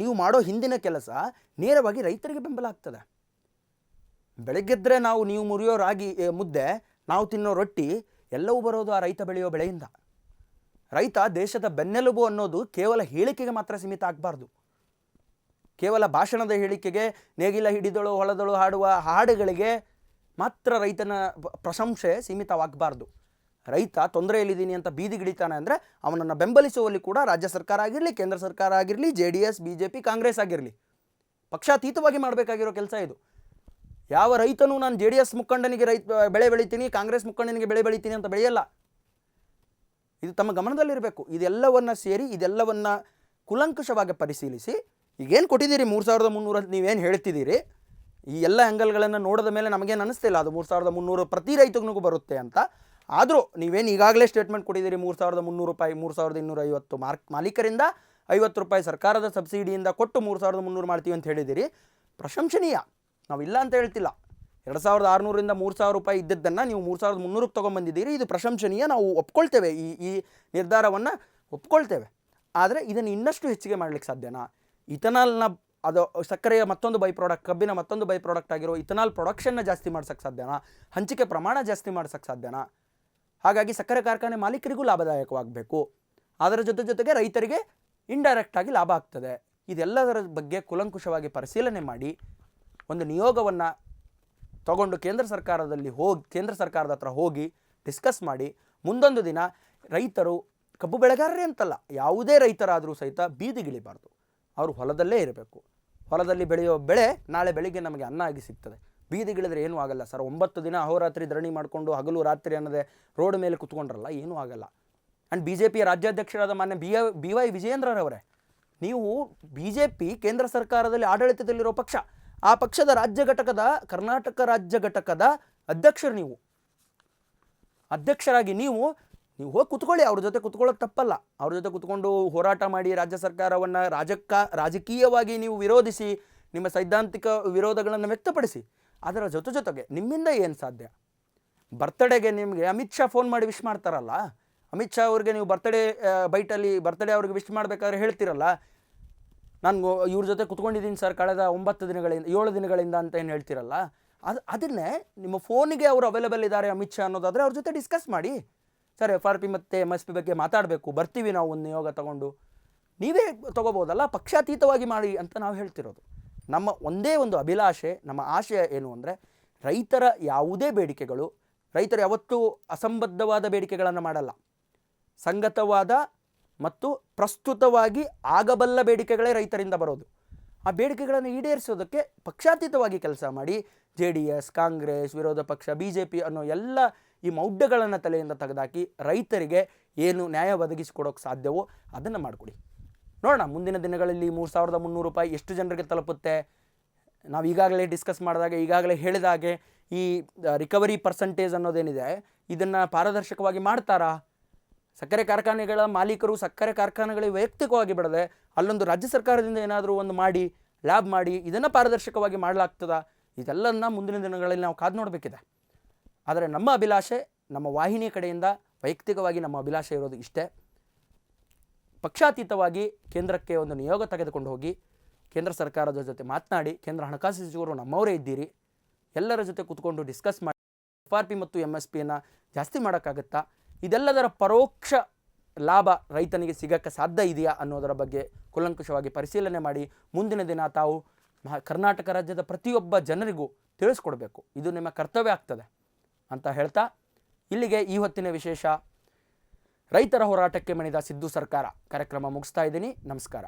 ನೀವು ಮಾಡೋ ಹಿಂದಿನ ಕೆಲಸ ನೇರವಾಗಿ ರೈತರಿಗೆ ಬೆಂಬಲ ಆಗ್ತದೆ. ಬೆಳಗ್ಗೆದ್ರೆ ನಾವು, ನೀವು ಮುರಿಯೋ ರಾಗಿ ಮುದ್ದೆ, ನಾವು ತಿನ್ನೋ ರೊಟ್ಟಿ, ಎಲ್ಲವೂ ಬರೋದು ಆ ರೈತ ಬೆಳೆಯೋ ಬೆಳೆಯಿಂದ. ರೈತ ದೇಶದ ಬೆನ್ನೆಲುಬು ಅನ್ನೋದು ಕೇವಲ ಹೇಳಿಕೆಗೆ ಮಾತ್ರ ಸೀಮಿತ ಆಗಬಾರ್ದು. ಕೇವಲ ಭಾಷಣದ ಹೇಳಿಕೆಗೆ, ನೇಗಿಲ ಹಿಡಿದಳು, ಹೊಲದಳು ಹಾಡುವ ಹಾಡುಗಳಿಗೆ ಮಾತ್ರ ರೈತನ ಪ್ರಶಂಸೆ ಸೀಮಿತವಾಗಬಾರ್ದು. ರೈತ ತೊಂದರೆಯಲ್ಲಿದ್ದೀನಿ ಅಂತ ಬೀದಿಗಿಡಿತಾನೆ ಅಂದರೆ ಅವನನ್ನು ಬೆಂಬಲಿಸುವಲ್ಲಿ ಕೂಡ ರಾಜ್ಯ ಸರ್ಕಾರ ಆಗಿರಲಿ, ಕೇಂದ್ರ ಸರ್ಕಾರ ಆಗಿರಲಿ, J D S, B J P, Congress ಆಗಿರಲಿ. ಪಕ್ಷಾತೀತವಾಗಿ ಮಾಡಬೇಕಾಗಿರೋ ಕೆಲಸ ಇದು. ಯಾವ ರೈತನು ನಾನು ಜೆ ಡಿ ಎಸ್ ಮುಖಂಡನಿಗೆ ರೈತ ಬೆಳೆ ಬೆಳಿತೀನಿ, ಕಾಂಗ್ರೆಸ್ ಮುಖಂಡನಿಗೆ ಬೆಳೆ ಬೆಳಿತೀನಿ ಅಂತ ಬೆಳೆಯಲ್ಲ. ಇದು ತಮ್ಮ ಗಮನದಲ್ಲಿರಬೇಕು. ಇದೆಲ್ಲವನ್ನು ಸೇರಿ, ಇದೆಲ್ಲವನ್ನು ಕುಲಂಕುಷವಾಗಿ ಪರಿಶೀಲಿಸಿ, ಈಗೇನು ಕೊಟ್ಟಿದ್ದೀರಿ ಮೂರು ಸಾವಿರದ ಮುನ್ನೂರ, ನೀವೇನು ಹೇಳ್ತಿದ್ದೀರಿ? ಈ ಎಲ್ಲ ಆ್ಯಂಗಲ್ಗಳನ್ನು ನೋಡಿದ ಮೇಲೆ ನಮಗೇನು ಅನಿಸ್ತಿಲ್ಲ ಅದು ಮೂರು ಸಾವಿರದ ಮುನ್ನೂರು ಪ್ರತಿ ರೈತನಿಗೂ ಬರುತ್ತೆ ಅಂತ. ಆದರೂ ನೀವೇನು ಈಗಾಗಲೇ ಸ್ಟೇಟ್ಮೆಂಟ್ ಕೊಟ್ಟಿದ್ದೀರಿ ಮೂರು ಸಾವಿರದ ಮುನ್ನೂರು ರೂಪಾಯಿ, ಮೂರು ಸಾವಿರದ ಇನ್ನೂರ ಐವತ್ತು ಮಾರ್ಕ್ ಮಾಲೀಕರಿಂದ ಐವತ್ತು ರೂಪಾಯಿ ಸರ್ಕಾರದ ಸಬ್ಸಿಡಿಯಿಂದ ಕೊಟ್ಟು ಮೂರು ಸಾವಿರದ ಮುನ್ನೂರು ಮಾಡ್ತೀವಿ ಅಂತ ಹೇಳಿದ್ದೀರಿ. ಪ್ರಶಂಸನೀಯ. ನಾವಿಲ್ಲ ಅಂತ ಹೇಳ್ತಿಲ್ಲ. ಎರಡು ಸಾವಿರದ ಆರುನೂರಿಂದ ಮೂರು ಸಾವಿರ ರೂಪಾಯಿ ಇದ್ದದ್ದನ್ನು ನೀವು ಮೂರು ಸಾವಿರದ ಮುನ್ನೂರಕ್ಕೆ ತೊಗೊಂಬಂದಿದ್ದೀರಿ ಇದು ಪ್ರಶಂಸನೀಯ. ನಾವು ಒಪ್ಕೊಳ್ತೇವೆ ಈ ಈ ನಿರ್ಧಾರವನ್ನು ಒಪ್ಕೊಳ್ತೇವೆ. ಆದರೆ ಇದನ್ನು ಇನ್ನಷ್ಟು ಹೆಚ್ಚಿಗೆ ಮಾಡಲಿಕ್ಕೆ ಸಾಧ್ಯನಾ? ಇಥನಾಲ್ನ ಅದು ಸಕ್ಕರೆಯ ಮತ್ತೊಂದು ಬೈ ಪ್ರಾಡಕ್ಟ್ ಕಬ್ಬಿನ ಮತ್ತೊಂದು ಬೈ ಪ್ರಾಡಕ್ಟ್ ಆಗಿರೋ ಇಥನಾಲ್ ಪ್ರೊಡಕ್ಷನ್ನ ಜಾಸ್ತಿ ಮಾಡ್ಸೋಕ್ಕೆ ಸಾಧ್ಯನಾ? ಹಂಚಿಕೆ ಪ್ರಮಾಣ ಜಾಸ್ತಿ ಮಾಡ್ಸೋಕ್ಕೆ ಸಾಧ್ಯನಾ? ಹಾಗಾಗಿ ಸಕ್ಕರೆ ಕಾರ್ಖಾನೆ ಮಾಲೀಕರಿಗೂ ಲಾಭದಾಯಕವಾಗಬೇಕು. ಅದರ ಜೊತೆ ಜೊತೆಗೆ ರೈತರಿಗೆ ಇಂಡೈರೆಕ್ಟ್ ಆಗಿ ಲಾಭ ಆಗ್ತದೆ. ಇದೆಲ್ಲದರ ಬಗ್ಗೆ ಕುಲಂಕುಷವಾಗಿ ಪರಿಶೀಲನೆ ಮಾಡಿ, ಒಂದು ನಿಯೋಗವನ್ನು ತಗೊಂಡು ಕೇಂದ್ರ ಸರ್ಕಾರದಲ್ಲಿ ಹೋಗಿ, ಕೇಂದ್ರ ಸರ್ಕಾರದ ಹತ್ರ ಹೋಗಿ ಡಿಸ್ಕಸ್ ಮಾಡಿ, ಮುಂದೊಂದು ದಿನ ರೈತರು ಕಬ್ಬು ಬೆಳೆಗಾರರೇ ಅಂತಲ್ಲ, ಯಾವುದೇ ರೈತರಾದರೂ ಸಹಿತ ಬೀದಿಗಿಳಿಬಾರ್ದು. ಅವರು ಹೊಲದಲ್ಲೇ ಇರಬೇಕು. ಹೊಲದಲ್ಲಿ ಬೆಳೆಯೋ ಬೆಳೆ ನಾಳೆ ಬೆಳಿಗ್ಗೆ ನಮಗೆ ಅನ್ನ ಆಗಿ ಸಿಗ್ತದೆ. ಬೀದಿಗಿಳಿದ್ರೆ ಏನೂ ಆಗಲ್ಲ ಸರ್. ಒಂಬತ್ತು ದಿನ ಅಹೋರಾತ್ರಿ ಧರಣಿ ಮಾಡಿಕೊಂಡು ಹಗಲು ರಾತ್ರಿ ಅನ್ನದೆ ರೋಡ್ ಮೇಲೆ ಕುತ್ಕೊಂಡ್ರಲ್ಲ, ಏನೂ ಆಗಲ್ಲ. ಆ್ಯಂಡ್ ಬಿ ಜೆ ಪಿಯ ರಾಜ್ಯಾಧ್ಯಕ್ಷರಾದ ಮಾನ್ಯ ಬಿ ಬಿ ವೈ ವಿಜಯೇಂದ್ರರವರೇ, ನೀವು ಬಿ ಜೆ ಪಿ ಕೇಂದ್ರ ಸರ್ಕಾರದಲ್ಲಿ ಆಡಳಿತದಲ್ಲಿರೋ ಪಕ್ಷ, ಆ ಪಕ್ಷದ ರಾಜ್ಯ ಘಟಕದ, ಕರ್ನಾಟಕ ರಾಜ್ಯ ಘಟಕದ ಅಧ್ಯಕ್ಷರು ನೀವು. ಅಧ್ಯಕ್ಷರಾಗಿ ನೀವು ನೀವು ಹೋಗಿ ಕುತ್ಕೊಳ್ಳಿ, ಅವ್ರ ಜೊತೆ ಕುತ್ಕೊಳ್ಳೋದು ತಪ್ಪಲ್ಲ. ಅವ್ರ ಜೊತೆ ಕುತ್ಕೊಂಡು ಹೋರಾಟ ಮಾಡಿ ರಾಜ್ಯ ಸರ್ಕಾರವನ್ನು ರಾಜಕ್ಕ, ರಾಜಕೀಯವಾಗಿ ನೀವು ವಿರೋಧಿಸಿ, ನಿಮ್ಮ ಸೈದ್ಧಾಂತಿಕ ವಿರೋಧಗಳನ್ನು ವ್ಯಕ್ತಪಡಿಸಿ, ಅದರ ಜೊತೆ ಜೊತೆಗೆ ನಿಮ್ಮಿಂದ ಏನು ಸಾಧ್ಯ? ಬರ್ತಡೇಗೆ ನಿಮಗೆ ಅಮಿತ್ ಶಾ ಫೋನ್ ಮಾಡಿ ವಿಶ್ ಮಾಡ್ತಾರಲ್ಲ, ಅಮಿತ್ ಶಾ ಅವ್ರಿಗೆ ನೀವು ಬರ್ತಡೇ ಬೈಟಲ್ಲಿ ಬರ್ತಡೇ ಅವ್ರಿಗೆ ವಿಶ್ ಮಾಡಬೇಕಾದ್ರೆ ಹೇಳ್ತಿರಲ್ಲ, ನಾನು ಇವ್ರ ಜೊತೆ ಕುತ್ಕೊಂಡಿದ್ದೀನಿ ಸರ್ ಕಳೆದ ಒಂಬತ್ತು ದಿನಗಳಿಂದ, ಏಳು ದಿನಗಳಿಂದ ಅಂತ ಏನು ಹೇಳ್ತಿರಲ್ಲ, ಅದು, ಅದನ್ನೇ ನಿಮ್ಮ ಫೋನಿಗೆ ಅವರು ಅವೈಲೇಬಲ್ ಇದ್ದಾರೆ ಅಮಿತ್ ಶಾ ಅನ್ನೋದಾದರೆ ಅವ್ರ ಜೊತೆ ಡಿಸ್ಕಸ್ ಮಾಡಿ. ಸರ್ ಎಫ್ ಆರ್ ಪಿ ಮತ್ತು ಎಂ ಎಸ್ ಪಿ ಬಗ್ಗೆ ಮಾತಾಡಬೇಕು, ಬರ್ತೀವಿ ನಾವು ಒಂದು ನಿಯೋಗ ತಗೊಂಡು. ನೀವೇ ತಗೋಬೋದಲ್ಲ, ಪಕ್ಷಾತೀತವಾಗಿ ಮಾಡಿ ಅಂತ ನಾವು ಹೇಳ್ತಿರೋದು. ನಮ್ಮ ಒಂದೇ ಒಂದು ಅಭಿಲಾಷೆ, ನಮ್ಮ ಆಶಯ ಏನು ಅಂದರೆ, ರೈತರ ಯಾವುದೇ ಬೇಡಿಕೆಗಳು, ರೈತರು ಯಾವತ್ತೂ ಅಸಂಬದ್ಧವಾದ ಬೇಡಿಕೆಗಳನ್ನು ಮಾಡಲ್ಲ. ಸಂಗತವಾದ ಮತ್ತು ಪ್ರಸ್ತುತವಾಗಿ ಆಗಬಲ್ಲ ಬೇಡಿಕೆಗಳೇ ರೈತರಿಂದ ಬರೋದು. ಆ ಬೇಡಿಕೆಗಳನ್ನು ಈಡೇರಿಸೋದಕ್ಕೆ ಪಕ್ಷಾತೀತವಾಗಿ ಕೆಲಸ ಮಾಡಿ, ಜೆ ಡಿ ಎಸ್, ಕಾಂಗ್ರೆಸ್, ವಿರೋಧ ಪಕ್ಷ, ಬಿ ಜೆ ಪಿ ಅನ್ನೋ ಎಲ್ಲ ಈ ಮೌಢ್ಯಗಳನ್ನು ತಲೆಯಿಂದ ತೆಗೆದಾಕಿ ರೈತರಿಗೆ ಏನು ನ್ಯಾಯ ಒದಗಿಸಿಕೊಡೋಕ್ಕೆ ಸಾಧ್ಯವೋ ಅದನ್ನು ಮಾಡಿಕೊಡಿ. ನೋಡೋಣ, ಮುಂದಿನ ದಿನಗಳಲ್ಲಿ ಮೂರು ಸಾವಿರದ ಮುನ್ನೂರು ರೂಪಾಯಿ ಎಷ್ಟು ಜನರಿಗೆ ತಲುಪುತ್ತೆ? ನಾವು ಈಗಾಗಲೇ ಡಿಸ್ಕಸ್ ಮಾಡಿದಾಗ, ಈಗಾಗಲೇ ಹೇಳಿದ ಹಾಗೆ ಈ ರಿಕವರಿ ಪರ್ಸೆಂಟೇಜ್ ಅನ್ನೋದೇನಿದೆ, ಇದನ್ನು ಪಾರದರ್ಶಕವಾಗಿ ಮಾಡ್ತಾರಾ? ಸಕ್ಕರೆ ಕಾರ್ಖಾನೆಗಳ ಮಾಲೀಕರು ಸಕ್ಕರೆ ಕಾರ್ಖಾನೆಗಳಿಗೆ ವೈಯಕ್ತಿಕವಾಗಿ ಬಿಡದೆ ಅಲ್ಲೊಂದು ರಾಜ್ಯ ಸರ್ಕಾರದಿಂದ ಏನಾದರೂ ಒಂದು ಮಾಡಿ ಲ್ಯಾಬ್ ಮಾಡಿ, ಇದನ್ನು ಪಾರದರ್ಶಕವಾಗಿ ಮಾಡಲಾಗ್ತದ? ಇದೆಲ್ಲನ್ನ ಮುಂದಿನ ದಿನಗಳಲ್ಲಿ ನಾವು ಕಾದು ನೋಡಬೇಕಿದೆ. ಆದರೆ ನಮ್ಮ ಅಭಿಲಾಷೆ, ನಮ್ಮ ವಾಹಿನಿಯ ಕಡೆಯಿಂದ ವೈಯಕ್ತಿಕವಾಗಿ ನಮ್ಮ ಅಭಿಲಾಷೆ ಇರೋದು ಇಷ್ಟೇ. ಪಕ್ಷಾತೀತವಾಗಿ ಕೇಂದ್ರಕ್ಕೆ ಒಂದು ನಿಯೋಗ ತೆಗೆದುಕೊಂಡು ಹೋಗಿ, ಕೇಂದ್ರ ಸರ್ಕಾರದ ಜೊತೆ ಮಾತನಾಡಿ, ಕೇಂದ್ರ ಹಣಕಾಸು ಸಚಿವರು ನಮ್ಮವರೇ ಇದ್ದೀರಿ, ಎಲ್ಲರ ಜೊತೆ ಕೂತ್ಕೊಂಡು ಡಿಸ್ಕಸ್ ಮಾಡಿ, ಎಫ್ ಆರ್ ಪಿ ಮತ್ತು ಎಂ ಎಸ್ ಪಿಯನ್ನು ಜಾಸ್ತಿ ಮಾಡೋಕ್ಕಾಗುತ್ತಾ? ಇದೆಲ್ಲದರ ಪರೋಕ್ಷ ಲಾಭ ರೈತನಿಗೆ ಸಿಗಕ್ಕೆ ಸಾಧ್ಯ ಇದೆಯಾ ಅನ್ನೋದರ ಬಗ್ಗೆ ಕೂಲಂಕುಷವಾಗಿ ಪರಿಶೀಲನೆ ಮಾಡಿ, ಮುಂದಿನ ದಿನ ತಾವು ಕರ್ನಾಟಕ ರಾಜ್ಯದ ಪ್ರತಿಯೊಬ್ಬ ಜನರಿಗೂ ತಿಳಿಸ್ಕೊಡ್ಬೇಕು. ಇದು ನಿಮ್ಮ ಕರ್ತವ್ಯ ಆಗ್ತದೆ. ಅಂತ ಹೇಳ್ತಾ ಇಲ್ಲಿಗೆ ಈ ಹೊತ್ತಿನ ವಿಶೇಷ. ರೈತರ ಹೋರಾಟಕ್ಕೆ ಮಣಿದ ಸಿದ್ದು ಸರ್ಕಾರ ಕಾರ್ಯಕ್ರಮ ಮುಗಿಸ್ತಾ ಇದ್ದೀನಿ. ನಮಸ್ಕಾರ.